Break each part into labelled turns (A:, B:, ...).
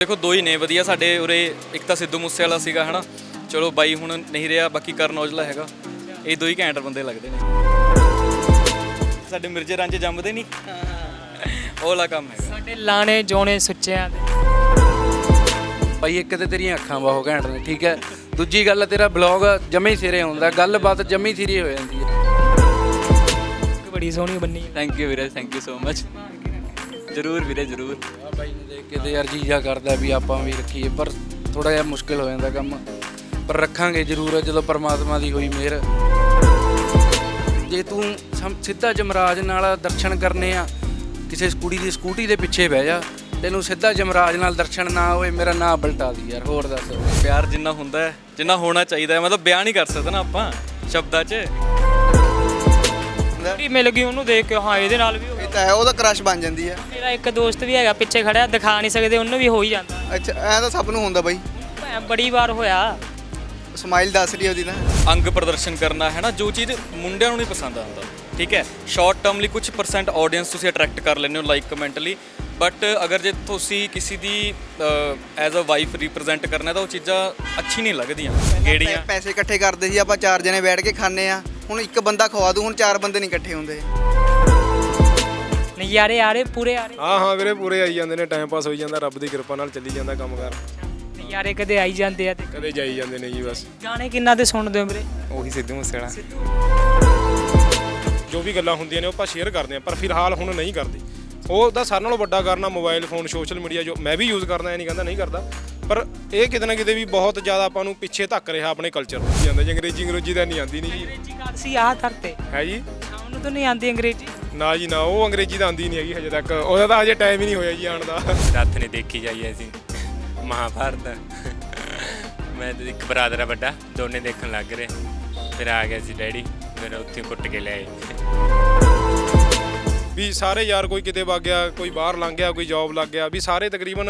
A: ਦੇਖੋ ਦੋ ਹੀ ਨੇ ਵਧੀਆ ਸਾਡੇ ਉਰੇ ਇੱਕ ਤਾਂ ਸਿੱਧੂ ਮੂਸੇ ਵਾਲਾ ਸੀਗਾ ਹਨਾ। ਚਲੋ ਬਾਈ ਹੁਣ ਨਹੀਂ ਰਿਹਾ ਬਾਕੀ ਕਰਨ ਔਜਲਾ ਹੈਗਾ। ਇਹ ਦੋ ਹੀ ਘੈਂਟ ਬੰਦੇ ਲੱਗਦੇ ਨੇ। ਸਾਡੇ ਮਿਰਜੇ ਰਾਂਝੇ ਜੰਮਦੇ ਨਹੀਂ। ਉਹ ਵਾਲਾ ਕੰਮ ਹੈਗਾ।
B: ਸਾਡੇ ਲਾਣੇ ਜੋਣੇ ਸੁੱਚਿਆਂ ਦੇ।
C: ਭਾਈ ਇੱਕ ਤੇ ਤੇਰੀਆਂ ਅੱਖਾਂ ਬਹੁਤ ਘੈਂਟ ਨੇ ਠੀਕ ਹੈ। ਦੂਜੀ ਗੱਲ ਤੇਰਾ ਬਲੌਗ ਜਮੇ ਹੀ ਸਿਰੇ ਆਉਂਦਾ। ਗੱਲਬਾਤ ਜਮੇ ਹੀ ਸਿਰੇ ਹੋ ਜਾਂਦੀ ਹੈ।
B: ਬੜੀ ਸੋਹਣੀ ਬੰਨੀ ਹੈ।
A: ਥੈਂਕ ਯੂ ਵੀਰੇ ਥੈਂਕ ਯੂ ਸੋ ਮਚ ਜਰੂਰ ਵੀਰੇ ਜਰੂਰ।
C: ਆ ਬਾਈ ਨੂੰ ਦੇਖ ਕੇ ਤੇ ਯਾਰ ਜੀਜਾ ਕਰਦਾ ਵੀ ਆਪਾਂ ਵੀ ਰੱਖੀਏ ਪਰ ਥੋੜਾ ਜਿਹਾ ਮੁਸ਼ਕਿਲ ਹੋ ਜਾਂਦਾ ਕੰਮ। ਪਰ ਰੱਖਾਂਗੇ ਜ਼ਰੂਰ ਜਦੋਂ ਪਰਮਾਤਮਾ ਦੀ ਹੋਈ ਮਿਹਰ। ਜੇ ਤੂੰ ਸਮ- ਸਿੱਧਾ ਜਮਰਾਜ ਨਾਲ ਦਰਸ਼ਨ ਕਰਨੇ ਆ ਕਿਸੇ ਕੁੜੀ ਦੀ ਸਕੂਟੀ ਦੇ ਪਿੱਛੇ ਬਹਿ ਜਾ ਤੈਨੂੰ ਸਿੱਧਾ ਜਮਰਾਜ ਨਾਲ ਦਰਸ਼ਨ ਨਾ ਹੋਏ ਮੇਰਾ ਨਾਂ ਬਲਟਾ ਦੀ ਯਾਰ ਹੋਰ ਦੱਸ।
A: ਪਿਆਰ ਜਿੰਨਾ ਹੁੰਦਾ ਹੈ ਜਿੰਨਾ ਹੋਣਾ ਚਾਹੀਦਾ ਹੈ ਮਤਲਬ ਬਿਆਨ ਨਹੀਂ ਕਰ ਸਕਦੇ ਨਾ ਆਪਾਂ ਸ਼ਬਦਾਂ 'ਚ।
B: ਕੁੜੀ ਮਿਲ ਗਈ ਉਹਨੂੰ ਦੇਖ ਕੇ? ਹਾਂ ਇਹਦੇ ਨਾਲ ਵੀ ਹੋ
D: ਤਾਂ ਹੈ ਉਹਦਾ ਕ੍ਰਸ਼ ਬਣ ਜਾਂਦੀ ਹੈ।
B: ਮੇਰਾ ਇੱਕ ਦੋਸਤ ਵੀ ਹੈਗਾ ਪਿੱਛੇ ਖੜਿਆ ਦਿਖਾ ਨਹੀਂ ਸਕਦੇ ਉਹਨੂੰ ਵੀ ਹੋ ਹੀ ਜਾਂਦਾ।
D: ਅੱਛਾ ਐ ਤਾਂ ਸਭ ਨੂੰ ਹੁੰਦਾ ਬਾਈ।
B: ਭੈਣ ਬੜੀ ਵਾਰ ਹੋਇਆ।
D: ਸਮਾਈਲ ਦੱਸ ਰਹੀ ਉਹਦੀ ਤਾਂ।
A: ਅੰਗ ਪ੍ਰਦਰਸ਼ਨ ਕਰਨਾ ਹੈ ਨਾ ਜੋ ਚੀਜ਼ ਮੁੰਡਿਆਂ ਨੂੰ ਨਹੀਂ ਪਸੰਦ ਆਉਂਦਾ ਠੀਕ ਹੈ? ਸ਼ਾਰਟ ਟਰਮ ਲਈ ਕੁਝ ਪਰਸੈਂਟ ਆਡੀਅנס ਤੁਸੀਂ ਅਟਰੈਕਟ ਕਰ ਲੈਂਦੇ ਹੋ ਲਾਈਕ ਕਮੈਂਟ ਲਈ। ਬਟ ਅਗਰ ਜੇ ਤੁਸੀਂ ਕਿਸੇ ਦੀ ਐਜ਼ ਅ ਵਾਈਫ ਰਿਪਰੈਜ਼ੈਂਟ ਕਰਨਾ ਤਾਂ ਉਹ ਚੀਜ਼ਾਂ ਅੱਛੀ ਨਹੀਂ ਲੱਗਦੀਆਂ। ਗੇੜੀਆਂ
D: ਪੈ- ਪੈਸੇ ਇਕੱਠੇ ਕਰਦੇ ਸੀ ਆਪਾਂ ਚਾਰ ਜਣੇ ਬੈਠ ਕੇ ਖਾਣੇ ਆ ਹੁਣ ਇੱਕ ਬੰਦਾ ਖਵਾ ਦੂ ਹੁਣ ਚਾਰ ਬੰਦੇ ਨਹੀਂ ਇਕੱਠੇ ਹੁੰਦੇ।
B: ਨਜ਼ਾਰੇ ਆ ਰਹੇ ਪੂਰੇ ਆ ਰਹੇ।
E: ਹਾਂ ਹਾਂ ਵੀਰੇ ਪੂਰੇ ਆਈ ਜਾਂਦੇ ਨੇ ਟਾਈਮ ਪਾਸ ਹੋਈ ਜਾਂਦਾ ਰੱਬ ਦੀ ਕਿਰਪਾ ਨਾਲ ਚੱਲੀ ਜਾਂਦਾ ਕੰਮਕਾਰ
B: ਨਜ਼ਾਰੇ ਕਦੇ ਆਈ ਜਾਂਦੇ ਆ ਤੇ
E: ਕਦੇ ਜਾਈ ਜਾਂਦੇ ਨੇ ਜੀ ਬਸ।
B: ਗਾਣੇ ਕਿੰਨਾ ਦੇ ਸੁਣਦੇ ਹੋ ਵੀਰੇ?
E: ਉਹੀ ਸਿੱਧੂ ਮੂਸੇਵਾਲਾ। ਜੋ ਵੀ ਗੱਲਾਂ ਹੁੰਦੀਆਂ ਨੇ ਉਹ ਆਪਾਂ ਸ਼ੇਅਰ ਕਰਦੇ ਆ ਪਰ ਫਿਲਹਾਲ ਹੁਣ ਨਹੀਂ ਕਰਦੇ। ਉਹ ਦਾ ਸਾਰਿਆਂ ਨਾਲੋਂ ਵੱਡਾ ਕਾਰਨ ਆ ਮੋਬਾਈਲ ਫੋਨ ਸੋਸ਼ਲ ਮੀਡੀਆ ਜੋ ਮੈਂ ਵੀ ਯੂਜ਼ ਕਰਦਾ ਐ ਨਹੀਂ ਕਹਿੰਦਾ ਨਹੀਂ ਕਰਦਾ। ਪਰ ਇਹ ਕਿਤੇ ਨਾ ਕਿਤੇ ਵੀ ਬਹੁਤ ਜ਼ਿਆਦਾ ਆਪਾਂ ਨੂੰ ਪਿੱਛੇ ਧੱਕ ਰਿਹਾ ਆਪਣੇ ਕਲਚਰ ਨੂੰ। ਜਾਂਦਾ ਜੀ ਅੰਗਰੇਜ਼ੀ ਅੰਗਰੇਜ਼ੀ ਤਾਂ ਨਹੀਂ ਆਉਂਦੀ ਨਹੀਂ ਜੀ।
B: ਅੰਗਰੇਜ਼ੀ ਗੱਲ ਸੀ ਆਹ ਕਰਤੇ
E: ਹੈ ਜੀ।
B: ਉਹਨੂੰ ਤਾਂ ਨਹੀਂ ਆਉਂਦੀ ਅੰਗਰੇਜ਼ੀ।
E: ਨਾ ਜੀ ਨਾ ਉਹ ਅੰਗਰੇਜ਼ੀ ਤਾਂ ਆਉਂਦੀ ਨਹੀਂ ਹੈਗੀ ਹਜੇ ਤੱਕ। ਉਹਦਾ ਤਾਂ ਹਜੇ ਟਾਈਮ ਹੀ ਨਹੀਂ ਹੋਇਆ ਜੀ ਆਉਣ ਦਾ।
F: ਰੱਥ ਨੇ ਦੇਖੀ ਜਾਈਏ ਅਸੀਂ। ਮਹਾਭਾਰਤ। ਮੈਂ ਤੇ ਇੱਕ ਬਰਾਦਰ ਆ ਵੱਡਾ ਦੋਨੇ ਦੇਖਣ ਲੱਗ ਰਹੇ। ਫਿਰ ਆ ਗਿਆ ਸੀ ਡੈਡੀ ਫਿਰ ਉੱਥੇ ਕੁੱਟ ਕੇ ਲਿਆਏ
E: ਵੀ ਸਾਰੇ ਯਾਰ ਕੋਈ ਕਿਤੇ ਵਗ ਗਿਆ ਕੋਈ ਬਾਹਰ ਲੰਘ ਗਿਆ ਕੋਈ ਜੌਬ ਲੱਗ ਗਿਆ ਵੀ ਸਾਰੇ ਤਕਰੀਬਨ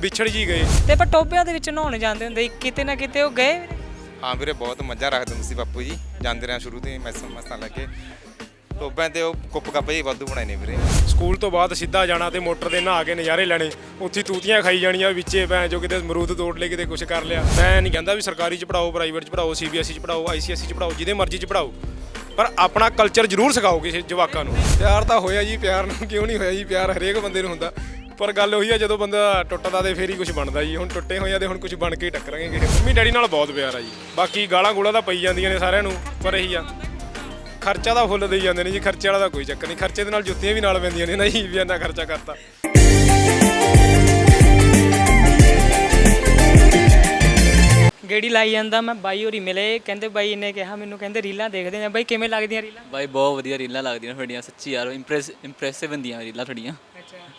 E: ਵਿਛੜ ਜੀ ਗਏ।
B: ਤੇ ਪਰ ਟੋਬਿਆਂ ਦੇ ਵਿੱਚ ਨਹਾਉਣ ਜਾਂਦੇ ਹੁੰਦੇ ਸੀ, ਕਿਤੇ ਨਾ ਕਿਤੇ ਉਹ ਗਏ ਵੀਰੇ?
G: ਹਾਂ ਵੀਰੇ ਬਹੁਤ ਮੱਝਾਂ ਰੱਖਦੇ ਹੁੰਦੇ ਸੀ ਬਾਪੂ ਜੀ। ਜਾਂਦੇ ਰਹੇ ਸ਼ੁਰੂ ਤੋਂ ਹੀ ਮੈਸਾਂ ਮਸਾਂ ਲੱਗੇ। ਟੋਬਿਆਂ ਤੇ ਉਹ ਕੁੱਪ ਕੱਪ ਜੀ ਵਾਧੂ ਬਣਾਏ ਨੇ ਵੀਰੇ।
E: ਸਕੂਲ ਤੋਂ ਬਾਅਦ ਸਿੱਧਾ ਜਾਣਾ ਤੇ ਮੋਟਰ ਤੇ ਨਹਾ ਕੇ ਨਜ਼ਾਰੇ ਲੈਣੇ। ਉੱਥੇ ਤੂਤੀਆਂ ਖਾਈ ਜਾਣੀਆਂ ਵਿੱਚੇ ਭੈਣ ਜੋ ਕਿਤੇ ਅਮਰੂਦ ਤੋੜ ਲਏ ਕਿਤੇ ਕੁਝ ਕਰ ਲਿਆ। ਮੈਂ ਨਹੀਂ ਕਹਿੰਦਾ ਵੀ ਸਰਕਾਰੀ ਚ ਪੜਾਓ ਪ੍ਰਾਈਵੇਟ ਚ ਪੜਾਓ ਸੀਬੀਐਸਈ ਚ ਪੜਾਓ ਆਈਸੀਐਸਈ ਚ ਪੜਾਓ ਜਿਹਦੇ ਮਰਜ਼ੀ ਚ ਪੜਾਓ ਪਰ ਆਪਣਾ ਕਲਚਰ ਜ਼ਰੂਰ ਸਿਖਾਓ ਕਿਸੇ ਜਵਾਕਾਂ ਨੂੰ। ਪਿਆਰ ਤਾਂ ਹੋਇਆ ਜੀ ਪਿਆਰ ਨੂੰ ਕਿਉਂ ਨਹੀਂ ਹੋਇਆ ਜੀ? ਪਿਆਰ ਹਰੇਕ ਬੰਦੇ ਨੂੰ ਹੁੰਦਾ। ਪਰ ਗੱਲ ਉਹੀ ਆ ਜਦੋਂ ਬੰਦਾ ਟੁੱਟਦਾ ਤੇ ਫੇਰ ਹੀ ਕੁਝ ਬਣਦਾ ਜੀ। ਹੁਣ ਟੁੱਟੇ ਹੋਏ ਆ ਤੇ ਹੁਣ ਕੁਝ ਬਣ ਕੇ ਹੀ ਟੱਕਰਾਂਗੇ ਕਿਸੇ ਮੰਮੀ ਡੈਡੀ ਨਾਲ ਬਹੁਤ ਪਿਆਰ ਆ ਜੀ। ਬਾਕੀ ਗਾਲਾਂ ਗੋਲਾਂ ਤਾਂ ਪਈ ਜਾਂਦੀਆਂ ਨੇ ਸਾਰਿਆਂ ਨੂੰ ਪਰ ਇਹੀ ਆ। ਖਰਚਾ ਤਾਂ ਫੁੱਲ ਦੇਈ ਜਾਂਦੇ ਨੇ ਜੀ ਖਰਚੇ ਵਾਲਾ ਤਾਂ ਕੋਈ ਚੱਕਰ ਨਹੀਂ। ਖਰਚੇ ਦੇ ਨਾਲ ਜੁੱਤੀਆਂ ਵੀ ਨਾਲ ਪੈਂਦੀਆਂ ਨੇ ਨਾ ਜੀ ਵੀ ਇੰਨਾ ਖਰਚਾ ਕਰਤਾ।
B: ਗੇੜੀ ਲਾਈ ਜਾਂਦਾ ਮੈਂ ਬਾਈ ਹੋਰੀ ਮਿਲੇ ਕਹਿੰਦੇ ਬਾਈ ਨੇ ਕਿਹਾ ਮੈਨੂੰ ਕਹਿੰਦੇ ਰੀਲਾਂ ਦੇਖਦੇ ਨੇ ਬਾਈ ਕਿਵੇਂ ਲੱਗਦੀਆਂ ਰੀਲਾਂ?
A: ਬਾਈ ਬਹੁਤ ਵਧੀਆ ਰੀਲਾਂ ਲੱਗਦੀਆਂ ਤੁਹਾਡੀਆਂ ਸੱਚੀ ਯਾਰ ਇੰਪ੍ਰੈਸ ਇੰਪ੍ਰੈਸਿਵ ਹੁੰਦੀਆਂ ਰੀਲਾਂ ਤੁਹਾਡੀਆਂ।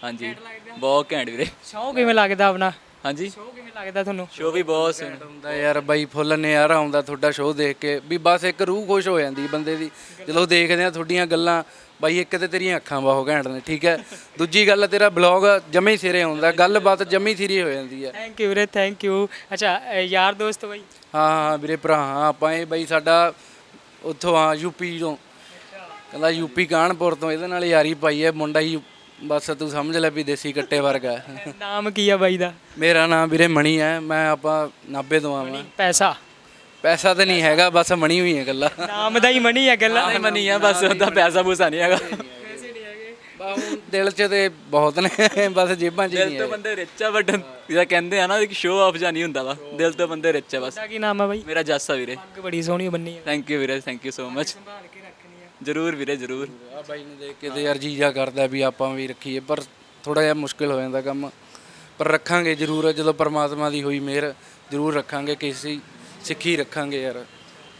A: ਹਾਂਜੀ। ਬਹੁਤ ਘੈਂਟ ਵੀਰੇ।
B: ਸ਼ੌ ਕਿਵੇਂ ਲੱਗਦਾ ਆਪਣਾ?
A: ਹਾਂਜੀ।
B: ਸ਼ੌ ਕਿਵੇਂ ਲੱਗਦਾ ਤੁਹਾਨੂੰ?
A: ਸ਼ੋ ਵੀ ਬਹੁਤ ਸੋਹਣਾ
C: ਹੁੰਦਾ ਯਾਰ ਬਾਈ ਫੁੱਲ ਨਜ਼ਾਰਾ ਆਉਂਦਾ ਤੁਹਾਡਾ ਸ਼ੋਅ ਦੇਖ ਕੇ। ਵੀ ਬਸ ਇੱਕ ਰੂਹ ਖੁਸ਼ ਹੋ ਜਾਂਦੀ ਬੰਦੇ ਦੀ। ਜਦੋਂ ਦੇਖਦੇ ਆ ਤੁਹਾਡੀਆਂ ਗੱਲਾਂ ਬਾਈ ਇੱਕ ਤੇ ਤੇਰੀਆਂ ਅੱਖਾਂ ਬਹੁਤ ਘੈਂਟ ਨੇ ਠੀਕ ਹੈ? ਦੂਜੀ ਗੱਲ ਤੇਰਾ ਬਲੌਗ ਜਮੇ ਹੀ ਸਿਰੇ ਆਉਂਦਾ ਗੱਲਬਾਤ ਜਮੇ ਹੀ ਸਿਰੇ ਹੋ ਜਾਂਦੀ ਹੈ।
B: ਥੈਂਕ ਯੂ ਵੀਰੇ ਥੈਂਕ ਯੂ ਅੱਛਾ ਅ, ਯਾਰ ਦੋਸਤ ਬਾਈ?
C: ਹਾਂ ਹਾਂ ਵੀਰੇ ਭਰਾ ਹਾਂ ਆਪਾਂ ਇਹ ਬਾਈ ਸਾਡਾ ਉੱਥੋਂ ਆ ਯੂਪੀ ਤੋਂ। ਕਹਿੰਦਾ ਯੂਪੀ ਕਾਨਪੁਰ ਤੋਂ ਇਹਦੇ ਨਾਲ ਯਾਰੀ ਪਾਈ ਹੈ ਮੁੰਡਾ ਹੀ ਬਸ ਤੂੰ ਸਮਝ ਲੈ ਵੀ ਦੇਸੀ ਕੱਟੇ ਵਰਗਾ ਹੈ।
B: ਨਾਮ ਕੀ ਆ ਬਾਈ ਦਾ?
C: ਮੇਰਾ ਨਾਮ ਵੀਰੇ ਮਣੀ ਹੈ ਮੈਂ ਆਪਾਂ ਨਾਭੇ ਤੋਂ ਆਵਾਂ।
B: ਪੈਸਾ?
C: ਪੈਸਾ ਤਾਂ ਨਹੀਂ ਹੈਗਾ ਬਸ ਮਣੀ ਹੋਈ ਹੈ ਗੱਲਾਂ
B: ਨਾਮ ਦਾ ਹੀ ਮਣੀ ਹੈ ਗੱਲਾਂ
A: ਮਨੀ ਆ ਬਸ ਉਹਦਾ ਪੈਸਾ ਪੂਸਾ ਨਹੀਂ ਹੈਗਾ।
C: ਬਾ ਹੁਣ ਦਿਲ 'ਚ ਤੇ ਬਹੁਤ ਨੇ ਬਸ ਜੇਬਾਂ 'ਚ ਹੀ
A: ਦਿਲ
C: ਨਹੀਂ
A: ਤੋਂ
C: ਹੈ
A: ਬੰਦੇ ਰਿਚ ਆ ਬਟ ਜਿਹੜਾ ਕਹਿੰਦੇ ਆ ਨਾ ਕਿ ਸ਼ੋ ਆਫ ਜਾਂ ਨਹੀਂ ਹੁੰਦਾ ਵਾ। ਦਿਲ ਤੋਂ ਬੰਦੇ ਰਿਚ ਆ ਬਸ।
B: ਦਾ ਕੀ ਨਾਮ ਹੈ ਬਾਈ?
A: ਮੇਰਾ ਜੱਸ ਆ ਵੀਰੇ।
B: ਪੱਗ ਬੜੀ ਸੋਹਣੀ ਬੰਨੀ ਹੈ
A: ਥੈਂਕ ਯੂ ਵੀਰੇ ਥੈਂਕ ਯੂ ਸੋ ਮਚ ਜਰੂਰ ਵੀਰੇ ਜਰੂਰ।
C: ਆ ਬਾਈ ਨੂੰ ਦੇਖ ਕੇ ਤੇ ਯਾਰ ਜੀਜਾ ਕਰਦਾ ਵੀ ਆਪਾਂ ਵੀ ਰੱਖੀਏ ਪਰ ਥੋੜਾ ਜਿਹਾ ਮੁਸ਼ਕਿਲ ਹੋ ਜਾਂਦਾ ਕੰਮ। ਪਰ ਰੱਖਾਂਗੇ ਜ਼ਰੂਰ ਜਦੋਂ ਪਰਮਾਤਮਾ ਦੀ ਹੋਈ ਮਿਹਰ ਜ਼ਰੂਰ ਰੱਖਾਂਗੇ ਕਿਸੇ ਸਿੱਖੀ ਰੱਖਾਂਗੇ ਯਾਰ।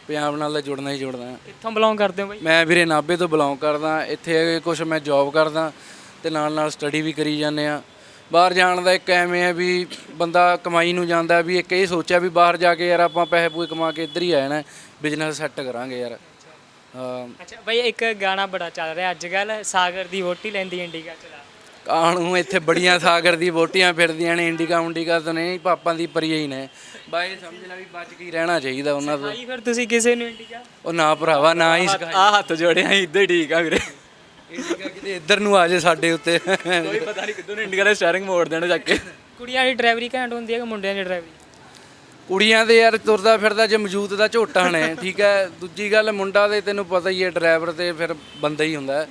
C: ਪੰਜਾਬ ਨਾਲ ਤਾਂ ਜੁੜਨਾ ਹੀ ਜੁੜਨਾ। ਹੈ
B: ਕਿੱਥੋਂ ਬਿਲੋਂਗ ਕਰਦੇ ਹੋ ਬਾਈ?
C: ਮੈਂ ਵੀਰੇ ਨਾਭੇ ਤੋਂ ਬਿਲੋਂਗ ਕਰਦਾ ਇੱਥੇ ਕੁਝ ਮੈਂ ਜੌਬ ਕਰਦਾ ਤੇ ਨਾਲ ਨਾਲ ਸਟੱਡੀ ਵੀ ਕਰੀ ਜਾਂਦੇ ਆ ਬਾਹਰ ਜਾਣ ਦਾ ਇੱਕ ਐਵੇਂ ਹੈ ਵੀ ਬੰਦਾ ਕਮਾਈ ਨੂੰ ਜਾਂਦਾ ਵੀ ਇੱਕ ਇਹ ਸੋਚਿਆ ਵੀ ਬਾਹਰ ਜਾ ਕੇ ਯਾਰ ਆਪਾਂ ਪੈਸੇ ਪੂਏ ਕਮਾ ਕੇ ਇੱਧਰ ਹੀ ਆ ਜਾਣਾ ਬਿਜ਼ਨਸ ਸੈੱਟ ਕਰਾਂਗੇ ਯਾਰ।
B: ਅੱਛਾ ਬਾਈ ਇੱਕ ਗਾਣਾ ਬੜਾ ਚੱਲ ਰਿਹਾ ਅੱਜ ਕੱਲ ਸਾਗਰ ਦੀ ਵੋਟੀ ਲੈਂਦੀ ਇੰਡੀਕਾ ਚਲਾ
C: ਕਾਣੂ ਇੱਥੇ ਬੜੀਆਂ ਸਾਗਰ ਦੀ ਬੋਟੀਆਂ ਫਿਰਦੀਆਂ ਨੇ ਇੰਡੀਕਾ ਉਂਡੀਕਾ ਤਾਂ ਨਹੀਂ ਪਾਪਾਂ ਦੀ ਪਰੀਆਂ ਹੀ ਨੇ। ਬਾਈ ਸਮਝ ਲੈ ਵੀ ਬਚ ਕੇ ਹੀ ਰਹਿਣਾ ਚਾਹੀਦਾ ਉਹਨਾਂ ਤੋਂ
B: ਭਾਈ ਫਿਰ ਤੁਸੀਂ ਕਿਸੇ ਨੂੰ ਇੰਡੀਕਾ?
C: ਉਹ ਨਾ ਭਰਾਵਾ ਨਾ ਹੀ ਸਿਖਾਈ।
A: ਆ ਹੱਥ ਜੋੜਿਆ ਇੱਧਰ ਠੀਕ ਆ ਵੀਰੇ।
C: ਇੰਡੀਕਾ ਕਿਤੇ ਇੱਧਰ ਨੂੰ ਆ ਜੇ ਸਾਡੇ ਉੱਤੇ।
A: ਕੋਈ ਪਤਾ ਨਹੀਂ ਕਿੱਦੋਂ ਨੇ ਇੰਡੀਆ ਦਾ ਸਟੀਅਰਿੰਗ ਮੋੜ ਦੇਣਾ ਚੱਕ ਕੇ।
B: ਕੁੜੀਆਂ ਦੀ ਡਰਾਈਵਰੀ ਘੈਂਟ ਹੁੰਦੀ ਹੈ ਕਿ ਮੁੰਡਿਆਂ ਦੀ ਡਰਾਈਵਰੀ?
C: ਕੁੜੀਆਂ ਦੇ ਯਾਰ ਤੁਰਦਾ ਫਿਰਦਾ ਜੇ ਮੌਜੂਦ ਦਾ ਝੋਟਾ ਨੇ ਠੀਕ ਹੈ? ਦੂਜੀ ਗੱਲ ਮੁੰਡਾ ਦੇ ਤੈਨੂੰ ਪਤਾ ਹੀ ਹੈ ਡਰਾਈਵਰ ਤੇ ਫਿਰ ਬੰਦਾ ਹੀ ਹੁੰਦਾ।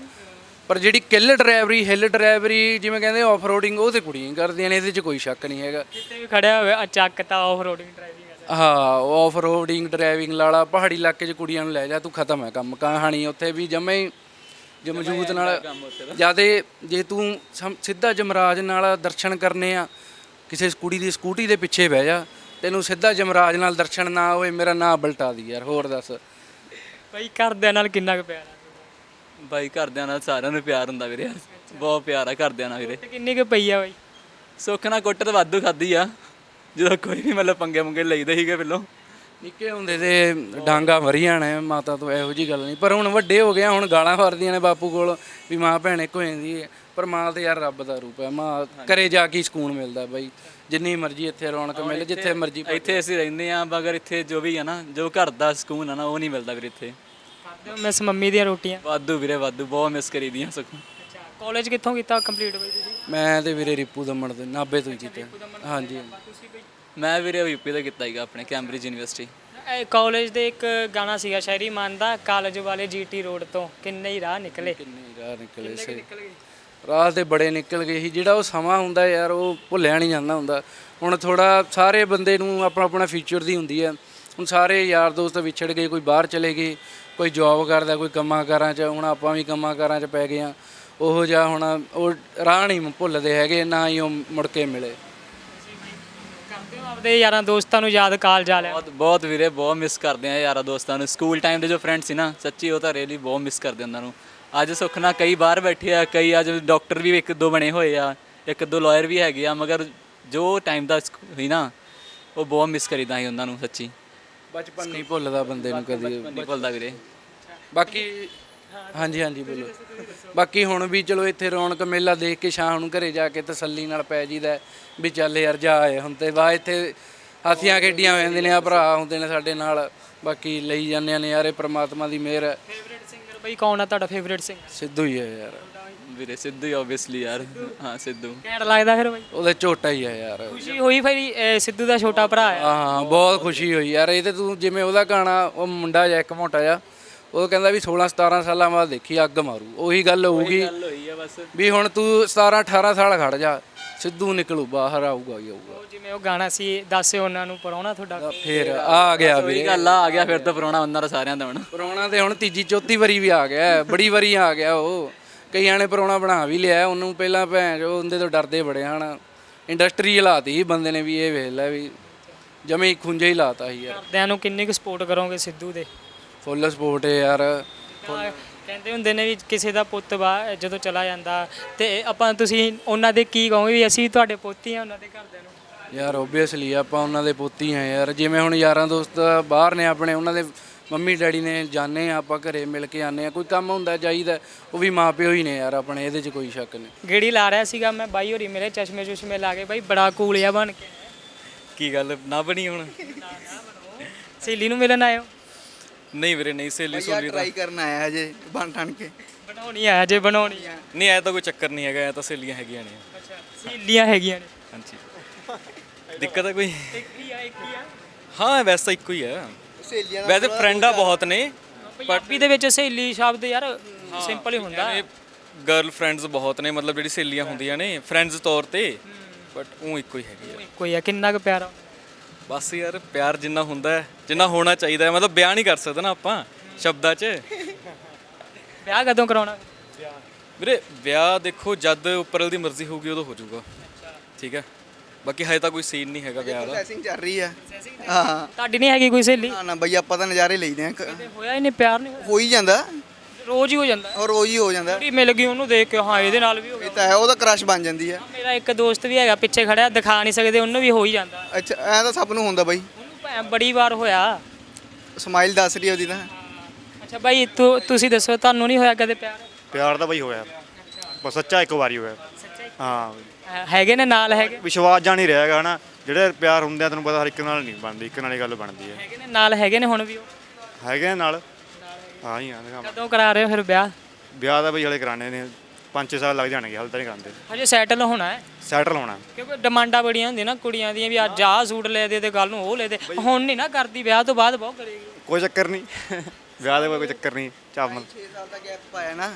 C: ਪਰ ਜਿਹੜੀ ਕਿੱਲ ਡਰਾਈਵਰੀ ਹਿੱਲ ਡਰਾਈਵਰੀ ਜਿਵੇਂ ਕਹਿੰਦੇ ਆਫ ਰੋਡਿੰਗ ਉਹ ਤੇ ਕੁੜੀਆਂ ਹੀ ਕਰਦੀਆਂ ਨੇ ਇਹਦੇ 'ਚ ਕੋਈ ਸ਼ੱਕ ਨਹੀਂ ਹੈਗਾ।
B: ਕਿਤੇ ਵੀ ਖੜਿਆ ਹੋਵੇ ਚੱਕ ਤਾਂ ਆਫ ਰੋਡਿੰਗ ਡਰਾਈਵਿੰਗ ਹੈ
C: ਹਾਂ ਆਫ ਰੋਡਿੰਗ ਡਰਾਈਵਿੰਗ ਲਾਲਾ ਪਹਾੜੀ ਇਲਾਕੇ 'ਚ ਕੁੜੀਆਂ ਨੂੰ ਲੈ ਜਾ ਤੂੰ ਖਤਮ ਹੈ ਕੰਮ ਕਹਾਣੀ ਉੱਥੇ ਵੀ ਜਮੇ ਹੀ ਜੇ ਮੌਜੂਦ ਨਾਲ ਜਿਆਦੇ ਜੇ ਤੂੰ ਸਮ- ਸਿੱਧਾ ਜਮਰਾਜ ਨਾਲ ਦਰਸ਼ਨ ਕਰਨੇ ਆ ਕਿਸੇ ਕੁੜੀ ਦੀ ਸਕੂਟੀ ਦੇ ਪਿੱਛੇ ਬਹਿ ਜਾ ਤੈਨੂੰ ਸਿੱਧਾ ਜਮਰਾਜ ਨਾਲ ਦਰਸ਼ਨ ਨਾ ਹੋਏ ਮੇਰਾ ਨਾਂ ਬਲਟਾ ਦੀ ਯਾਰ ਹੋਰ ਦੱਸ।
B: ਬਈ ਘਰਦਿਆਂ ਨਾਲ ਕਿੰਨਾ ਕੁ ਪਿਆਰ ਹੈ
H: ਬਾਈ ਘਰਦਿਆਂ ਨਾਲ ਸਾਰਿਆਂ ਨੂੰ ਪਿਆਰ ਹੁੰਦਾ ਵੀਰੇ। ਬਹੁਤ ਪਿਆਰ ਆ ਘਰਦਿਆਂ ਨਾਲ ਵੀਰੇ।
B: ਤੇ ਕਿੰਨੀ ਕੁ ਪਈ ਆ ਬਈ?
H: ਸੁੱਖ ਨਾਲ ਕੁੱਟ ਤਾਂ ਵਾਧੂ ਖਾਦੀ ਆ। ਜਦੋਂ ਕੋਈ ਵੀ ਮਤਲਬ ਪੰਗੇ ਮੁੰਗੇ ਲਈਦੇ ਸੀਗੇ ਪਹਿਲੋਂ।
C: ਨਿੱਕੇ ਹੁੰਦੇ ਤੇ ਡਾਂਗਾ ਮਰੀਆਂ ਨੇ ਮਾਤਾ ਤੋਂ ਇਹੋ ਜੀ ਗੱਲ ਨਹੀਂ। ਪਰ ਹੁਣ ਵੱਡੇ ਹੋ ਗਏ ਹੁਣ ਗਾਲਾਂ ਫਰਦੀਆਂ ਨੇ ਬਾਪੂ ਕੋਲ ਵੀ ਮਾਂ ਭੈਣ ਇੱਕ ਹੋ ਜਾਂਦੀ ਹੈ। ਪਰ ਮਾਂ ਤੇ ਯਾਰ ਰੱਬ ਦਾ ਰੂਪ ਹੈ। ਮਾਂ ਘਰੇ ਜਾ ਕੇ ਹੀ ਸਕੂਨ ਮਿਲਦਾ ਬਾਈ। ਜਿੰਨੀ ਮਰਜ਼ੀ ਇੱਥੇ ਰੌਣਕ ਮਿਲੇ ਜਿੱਥੇ ਮਰਜ਼ੀ
H: ਇੱਥੇ ਅਸੀਂ ਰਹਿੰਦੇ ਆ ਮਗਰ ਇੱਥੇ ਜੋ ਵੀ ਆ ਨਾ ਜੋ ਘਰ ਦਾ ਸਕੂਨ ਆ ਨਾ ਉਹ ਨਹੀਂ ਮਿਲਦਾ ਵੀਰੇ ਇੱਥੇ।
B: ਖਾਦੇ ਹੋ ਮਿਸ ਮੰਮੀ ਦੀਆਂ ਰੋਟੀਆਂ।
H: ਵਾਧੂ ਵੀਰੇ ਵਾਧੂ ਬਹੁਤ ਮਿਸ ਕਰੀਦੀਆਂ ਸੁੱਖ
B: ਅੱਛਾ ਕਾਲਜ ਕਿੱਥੋਂ ਕੀਤਾ ਕੰਪਲੀਟ ਬਈ ਤੁਸੀਂ?
C: ਮੈਂ ਤੇ ਵੀਰੇ ਰਿਪੂ ਦਮਣ ਦੇ ਨਾਬੇ ਤੋਂ ਹੀ ਕੀਤਾ। ਹਾਂਜੀ ਹਾਂਜੀ।
B: ਤੁਸੀਂ ਬਈ
H: ਮੈਂ ਵੀਰੇ ਯੂਪੀ ਦਾ ਕੀਤਾ ਹੈਗਾ ਆਪਣੇ ਕੈਂਬਰਿਜ ਯੂਨੀਵਰਸਿਟੀ
B: ਇਹ ਕਾਲਜ ਦੇ ਇੱਕ ਗਾਣਾ ਸੀਗਾ ਸ਼ਾਇਰੀ ਮਨ ਦਾ ਕਾਲਜ ਵਾਲੇ ਜੀਟੀ ਰੋਡ ਤੋਂ ਕਿੰਨੇ ਹੀ ਰਾਹ ਨਿਕਲੇ।
C: ਕਿੰਨੇ ਰਾਹ ਨਿਕਲੇ ਸੇ ਰਾਹ ਤੇ ਬੜੇ ਨਿਕਲ ਗਏ ਸੀ। ਜਿਹੜਾ ਉਹ ਸਮਾਂ ਹੁੰਦਾ ਯਾਰ ਉਹ ਭੁੱਲਿਆ ਨਹੀਂ ਜਾਂਦਾ ਹੁੰਦਾ। ਹੁਣ ਥੋੜਾ ਸਾਰੇ ਬੰਦੇ ਨੂੰ ਆਪਣਾ ਆਪਣਾ ਫਿਊਚਰ ਦੀ ਹੁੰਦੀ ਹੈ। ਹੁਣ ਸਾਰੇ ਯਾਰ ਦੋਸਤ ਵਿਛੜ ਗਏ ਕੋਈ ਬਾਹਰ ਚਲੇ ਗਏ ਕੋਈ ਜੌਬ ਕਰਦਾ ਕੋਈ ਕੰਮਾਂ ਕਾਰਾਂ 'ਚ ਹੁਣ ਆਪਾਂ ਵੀ ਕੰਮਾਂ ਕਾਰਾਂ 'ਚ ਪੈ ਗਏ ਆ ਉਹੋ ਜਿਹਾ ਹੁਣ ਉਹ ਰਾਹ ਨਹੀਂ ਭੁੱਲਦੇ ਹੈਗੇ ਨਾ ਹੀ ਉਹ ਮੁੜ ਕੇ ਮਿਲੇ।
B: ਕਰਦੇ ਹੋ ਆਪਦੇ ਯਾਰਾਂ ਦੋਸਤਾਂ ਨੂੰ ਯਾਦ ਕਾਲਜ ਵਾਲਿਆਂ
H: ਬਹੁਤ ਬਹੁਤ ਵੀਰੇ ਬਹੁਤ ਮਿਸ ਕਰਦੇ ਆ ਯਾਰਾ ਦੋਸਤਾਂ ਨੂੰ। ਸਕੂਲ ਟਾਈਮ ਦੇ ਜੋ ਫਰੈਂਡ ਸੀ ਨਾ ਸੱਚੀ ਉਹ ਤਾਂ ਰੀਅਲੀ ਬਹੁਤ ਮਿਸ ਕਰਦੇ ਉਹਨਾਂ ਨੂੰ। ਅੱਜ ਸੁੱਖ ਨਾਲ ਕਈ ਬਾਹਰ ਬੈਠੇ ਆ ਕਈ ਅੱਜ ਡਾਕਟਰ ਵੀ ਇੱਕ ਦੋ ਬਣੇ ਹੋਏ ਆ ਇੱਕ ਦੋ ਲਾਇਰ ਵੀ ਹੈਗੇ ਆ ਮਗਰ ਜੋ ਟਾਈਮ ਦਾ ਸਕ- ਸੀ ਨਾ ਉਹ ਬਹੁਤ ਮਿਸ ਕਰੀਦਾ ਸੀ ਉਹਨਾਂ ਨੂੰ ਸੱਚੀ।
C: ਬਚਪਨ ਨਹੀਂ ਭੁੱਲਦਾ ਬੰਦੇ ਨੂੰ ਕਦੀ
H: ਨਹੀਂ ਭੁੱਲਦਾ ਵੀਰੇ।
C: ਬਾਕੀ ਹਾਂਜੀ ਹਾਂਜੀ ਬੋਲੋ। ਬਾਕੀ ਹੁਣ ਵੀ ਚਲੋ ਇੱਥੇ ਰੌਣਕ ਮੇਲਾ ਦੇਖ ਕੇ ਸ਼ਾਮ ਨੂੰ ਘਰੇ ਜਾ ਕੇ ਤਸੱਲੀ ਨਾਲ ਪੈ ਜੀਦਾ ਹੈ ਵੀ ਚੱਲ ਯਾਰ ਜਾ ਆਏ ਹੁਣ ਤੇ ਬਾ ਇੱਥੇ ਹਾਥੀਆਂ ਖੇਡੀਆਂ ਹੋ ਜਾਂਦੀਆਂ ਨੇ ਆ ਭਰਾ ਹੁੰਦੇ ਨੇ ਸਾਡੇ ਨਾਲ ਬਾਕੀ ਲਈ ਜਾਂਦੇ ਆ ਨਜ਼ਾਰੇ ਪ੍ਰਮਾਤਮਾ ਦੀ ਮਿਹਰ। ਹੈ
B: ਸਿੰਗਰ ਬਈ ਕੌਣ ਆ ਤੁਹਾਡਾ ਫੇਵਰੇਟ ਸਿੰਗਰ
C: ਸਿੱਧੂ ਹੀ ਹੈ ਯਾਰ।
H: ਵੀਰੇ ਸਿੱਧੂ ਹੀ ਆਬਵੀਅਸਲੀ ਯਾਰ। ਹਾਂ ਸਿੱਧੂ।
B: ਘੈਂਟ ਲੱਗਦਾ ਫਿਰ ਬਈ।
C: ਉਹਦੇ ਝੋਟਾ ਹੀ ਹੈ ਯਾਰ।
B: ਖੁਸ਼ੀ ਹੋਈ ਫਿਰ ਇਹ ਸਿੱਧੂ ਦਾ ਛੋਟਾ ਭਰਾ ਆ?
C: ਹਾਂ ਬਹੁਤ ਖੁਸ਼ੀ ਹੋਈ ਯਾਰ। ਇਹ ਤੇ ਤੂੰ ਜਿਵੇਂ ਉਹਦਾ ਗਾਣਾ ਉਹ ਮੁੰਡਾ ਜਿਹਾ ਇੱਕ ਮੋਟਾ ਜਿਹਾ ਉਹ ਕਹਿੰਦਾ ਵੀ 16 17 ਸਾਲਾਂ ਬਾਅਦ ਦੇਖੀ ਅੱਗ ਮਾਰੂ। ਉਹੀ ਗੱਲ ਹੋਊਗੀ।
H: ਹੋਈ ਆ ਬਸ।
C: ਵੀ ਹੁਣ ਤੂੰ 17 18 ਸਾਲ ਖੜ ਜਾ। ਸਿੱਧੂ ਨਿਕਲੂ ਬਾਹਰ ਆਊਗਾ ਹੀ ਆਊਗਾ।
B: ਉਹ ਜਿਵੇਂ ਉਹ ਗਾਣਾ ਸੀ ਦੱਸਿਓ ਉਹਨਾਂ ਨੂੰ ਪਰਾਉਣਾ ਤੁਹਾਡਾ
C: ਫੇਰ ਆ ਗਿਆ ਵੀਰੇ।
H: ਗੱਲ ਆ ਗਿਆ ਫਿਰ ਤਾਂ ਪੁਰਾਣਾ ਉਹਨਾਂ ਦਾ ਸਾਰਿਆਂ ਦਾ ਹੁਣ।
C: ਪਰੋਣਾ ਤੇ ਹੁਣ ਤੀਜੀ ਚੌਥੀ ਵਾਰੀ ਵੀ ਆ ਗਿਆ ਬੜੀ ਵਾਰੀ ਆ ਗਿਆ ਉਹ। ਕਈਆਂ ਨੇ ਪਰੋਣਾ ਬਣਾ ਵੀ ਲਿਆ ਉਹਨੂੰ ਪਹਿਲਾਂ ਭੈਣ ਜੋ ਉਹਦੇ ਤੋਂ ਡਰਦੇ ਬੜੇ ਹਨ। ਇੰਡਸਟਰੀ ਹਲਾਤੀ ਬੰਦੇ ਨੇ ਵੀ ਇਹ ਵੇਖ ਲੈ ਵੀ ਜਮੇ ਹੀ ਖੁੰਝੇ ਹੀ ਲਾਤਾ ਸੀ ਯਾਰ।
B: ਘਰਦਿਆਂ ਨੂੰ ਕਿੰਨੀ ਕੁ ਸਪੋਰਟ ਕਰੋਗੇ ਸਿੱਧੂ ਦੇ?
C: ਫੁੱਲ ਸਪੋਰਟ ਹੈ ਯਾਰ।
B: ਕਹਿੰਦੇ ਹੁੰਦੇ ਨੇ ਵੀ ਕਿਸੇ ਦਾ ਪੁੱਤ ਵਾ ਜਦੋਂ ਚਲਾ ਜਾਂਦਾ ਤੇ ਆਪਾਂ ਤੁਸੀਂ ਉਹਨਾਂ ਦੇ ਕੀ ਕਹੋਗੇ ਵੀ ਅਸੀਂ ਤੁਹਾਡੇ ਪੋਤੀ ਆ ਉਹਨਾਂ ਦੇ ਘਰਦਿਆਂ ਨੂੰ?
C: ਯਾਰ ਓਬਵੀਅਸਲੀ ਆਪਾਂ ਉਹਨਾਂ ਦੇ ਪੋਤੀ ਆ ਯਾਰ। ਜਿਵੇਂ ਹੁਣ ਯਾਰਾਂ ਦੋਸਤ ਬਾਹਰ ਨੇ ਆਪਣੇ ਉਹਨਾਂ ਦੇ ਮੰਮੀ ਡੈਡੀ ਨੇ ਜਾਣੇ ਆ ਆਪਾਂ ਘਰੇ ਮਿਲ ਕੇ ਆਨੇ ਆ। ਕੋਈ ਕੰਮ ਹੁੰਦਾ ਚਾਹੀਦਾ ਉਹ ਵੀ ਮਾਪਿਓ ਹੀ ਨੇ ਯਾਰ ਆਪਣੇ ਇਹਦੇ 'ਚ ਕੋਈ ਸ਼ੱਕ ਨਹੀਂ।
B: ਗੇੜੀ ਲਾ ਰਿਹਾ ਸੀਗਾ ਮੈਂ ਬਾਈ ਹੋਰੀ ਮੇਰੇ ਚਸ਼ਮੇ ਚੁਸ਼ਮੇ ਲਾ ਕੇ ਬਾਈ ਬੜਾ ਕੂਲ ਜਿਹਾ ਬਣ ਕੇ।
A: ਕੀ ਗੱਲ ਨਾ ਬਣੀ ਹੁਣ?
B: ਸਹੇਲੀ ਨੂੰ ਮਿਲਣ ਆਇਓ।
A: ਨਹੀਂ ਵੀਰੇ ਨਹੀਂ ਸਹੇਲੀ ਸੁਲੀ ਤਾਂ
D: ਟਰਾਈ ਕਰਨ ਆਇਆ ਹਜੇ ਬਣ ਠਣ ਕੇ।
B: ਬਣਾਉਣੀ ਆ ਜੇ ਬਣਾਉਣੀ ਆ।
A: ਨਹੀਂ ਐ ਤਾਂ ਕੋਈ ਚੱਕਰ ਨਹੀਂ ਹੈਗਾ ਐ ਤਾਂ ਸਹੇਲੀਆਂ ਹੈਗੀਆਂ ਨੇ।
B: ਅੱਛਾ ਸਹੇਲੀਆਂ ਹੈਗੀਆਂ ਨੇ।
A: ਹਾਂਜੀ। ਦਿੱਕਤ ਹੈ ਕੋਈ
B: ਇੱਕ ਹੀ ਆ ਇੱਕ ਹੀ ਆ।
A: ਹਾਂ ਵੈਸੇ ਇੱਕੋ ਹੀ ਹੈ
D: ਸਹੇਲੀਆਂ ਦਾ
A: ਵੈਸੇ ਫਰੈਂਡਾਂ ਬਹੁਤ ਨੇ
B: ਪੰਜਾਬੀ ਦੇ ਵਿੱਚ ਸਹੇਲੀ ਸ਼ਬਦ ਯਾਰ ਸਿੰਪਲ ਹੀ ਹੁੰਦਾ।
A: ਗਰਲ ਫਰੈਂਡਸ ਬਹੁਤ ਨੇ ਮਤਲਬ ਜਿਹੜੀ ਸਹੇਲੀਆਂ ਹੁੰਦੀਆਂ ਨੇ ਫਰੈਂਡਸ ਤੌਰ ਤੇ ਬਟ ਉਹ ਇੱਕੋ ਹੀ ਹੈਗੀ ਹੈ
B: ਕੋਈ ਆ ਕਿੰਨਾ ਕੁ ਪਿਆਰਾ
A: ਬਸ ਯਾਰ ਪਿਆਰ ਜਿੰਨਾ ਹੁੰਦਾ ਹੈ ਜਿੰਨਾ ਹੋਣਾ ਚਾਹੀਦਾ ਹੈ ਮਤਲਬ ਬਿਆਨ ਨਹੀਂ ਕਰ ਸਕਦੇ ਨਾ ਆਪਾਂ ਸ਼ਬਦਾਂ 'ਚ।
B: ਵਿਆਹ ਕਦੋਂ ਕਰਾਉਣਾ?
A: ਵੀਰੇ ਵਿਆਹ ਦੇਖੋ ਜਦ ਉੱਪਰਲ ਦੀ ਮਰਜ਼ੀ ਹੋਊਗੀ ਉਦੋਂ ਹੋ ਜਾਊਗਾ। ਠੀਕ ਹੈ? ਬਾਕੀ ਹਜੇ ਤਾਂ ਕੋਈ ਸੀਨ ਨਹੀਂ ਹੈਗਾ ਵਿਆਹ ਦਾ।
D: ਪ੍ਰੋਸੈਸਿੰਗ ਚੱਲ ਰਹੀ ਆ। ਹਾਂ।
B: ਤੁਹਾਡੀ ਨਹੀਂ ਹੈਗੀ ਕੋਈ ਸਹੇਲੀ?
D: ਨਾ ਨਾ ਬਈ ਆਪਾਂ ਤਾਂ ਨਜ਼ਾਰੇ ਲਈਦੇ ਆ।
B: ਤੇ ਹੋਇਆ ਹੀ ਨਹੀਂ ਪਿਆਰ ਨਹੀਂ ਹੋਇਆ।
D: ਹੋ ਹੀ ਜਾਂਦਾ।
B: ਰੋਜ਼ ਹੀ ਹੋ ਜਾਂਦਾ।
D: ਔਰ ਰੋਜ਼ ਹੀ ਹੋ ਜਾਂਦਾ।
B: ਮਿਲ ਗਈ ਉਹਨੂੰ ਦੇਖ ਕੇ ਹਾਂ ਇਹਦੇ ਨਾਲ ਵੀ ਹੋ
D: ਤਾਂ ਹੈ ਉਹਦਾ ਕ੍ਰਸ਼ ਬਣ ਜਾਂਦੀ ਆ
B: ਮੇਰਾ ਇੱਕ ਦੋਸਤ ਵੀ ਹੈਗਾ ਪਿੱਛੇ ਖੜਿਆ ਦਿਖਾ ਨਹੀਂ ਸਕਦੇ ਉਹਨੂੰ ਵੀ ਹੋ ਹੀ ਜਾਂਦਾ।
D: ਅੱਛਾ ਐ ਤਾਂ ਸਭ ਨੂੰ ਹੁੰਦਾ ਬਈ।
B: ਉਹਨੂੰ ਭੈਣ ਬੜੀ ਵਾਰ ਹੋਇਆ।
D: ਸਮਾਈਲ ਦੱਸ ਰਹੀ ਆ ਉਹਦੀ ਤਾਂ।
B: ਅੱਛਾ ਬਾਈ ਤੂੰ ਤੁਸੀਂ ਦੱਸੋ ਤੁਹਾਨੂੰ ਨਹੀਂ ਹੋਇਆ ਕਦੇ ਪਿਆਰ?
I: ਪਿਆਰ ਤਾਂ ਬਈ ਹੋਇਆ। ਬਸ ਸੱਚਾ ਇੱਕ ਵਾਰੀ ਹੋਇਆ। ਹਾਂ।
B: ਹੈ- ਹੈਗੇ ਨੇ ਨਾਲ ਹੈਗੇ?
I: ਵਿਸ਼ਵਾਸ ਜਾਂ ਨਹੀਂ ਰਹੇਗਾ ਹਨਾ। ਜਿਹੜੇ ਪਿਆਰ ਹੁੰਦੇ ਆ ਤੈਨੂੰ ਪਤਾ ਹਰ ਇੱਕ ਨਾਲ ਨਹੀਂ ਬਣਦੀ ਇੱਕ ਨਾਲ ਹੀ ਗੱਲ ਬਣਦੀ ਹੈ।
B: ਹੈਗੇ ਨੇ ਨਾਲ ਹੈਗੇ ਨੇ ਹੁਣ ਵੀ ਉਹ?
I: ਹੈਗੇ ਆ ਨਾਲ। ਹਾਂ ਹੀ ਆ ਦਿਖਾਵਾਂ।
B: ਕਦੋਂ ਕਰਾ ਰਹੇ ਹੋ ਫਿਰ ਵਿਆਹ?
I: ਵਿਆਹ ਦਾ ਬਈ ਹਲੇ ਕਰਾਣੇ ਨੇ। 5-6 ਸਾਲ ਲੱਗ ਜਾਣਗੇ ਹਾਲੇ ਤਾਂ ਨਹੀਂ ਕਰਾਉਂਦੇ।
B: ਹਜੇ ਸੈਟਲ ਹੋਣਾ ਹੈ।
I: ਸੈਟਲ ਹੋਣਾ।
B: ਕਿਉਂਕਿ ਡਿਮਾਂਡਾਂ ਬੜੀਆਂ ਹੁੰਦੀਆਂ ਨਾ ਕੁੜੀਆਂ ਦੀਆਂ ਵੀ ਅੱਜ ਆਹ ਸੂਟ ਲੈ ਦੇ ਤੇ ਕੱਲ ਨੂੰ ਉਹ ਲੈ ਦੇ। ਹੁਣ ਨਹੀਂ ਨਾ ਕਰਦੀ ਵਿਆਹ ਤੋਂ ਬਾਅਦ ਬਹੁਤ ਕਰੇਗੀ।
I: ਕੋਈ ਚੱਕਰ ਨਹੀਂ ਵਿਆਹ ਦਾ ਕੋਈ ਚੱਕਰ ਨਹੀਂ ਚਾਵਲ
D: 6 ਸਾਲ ਦਾ ਗੈਪ ਪਾਇਆ ਨਾ।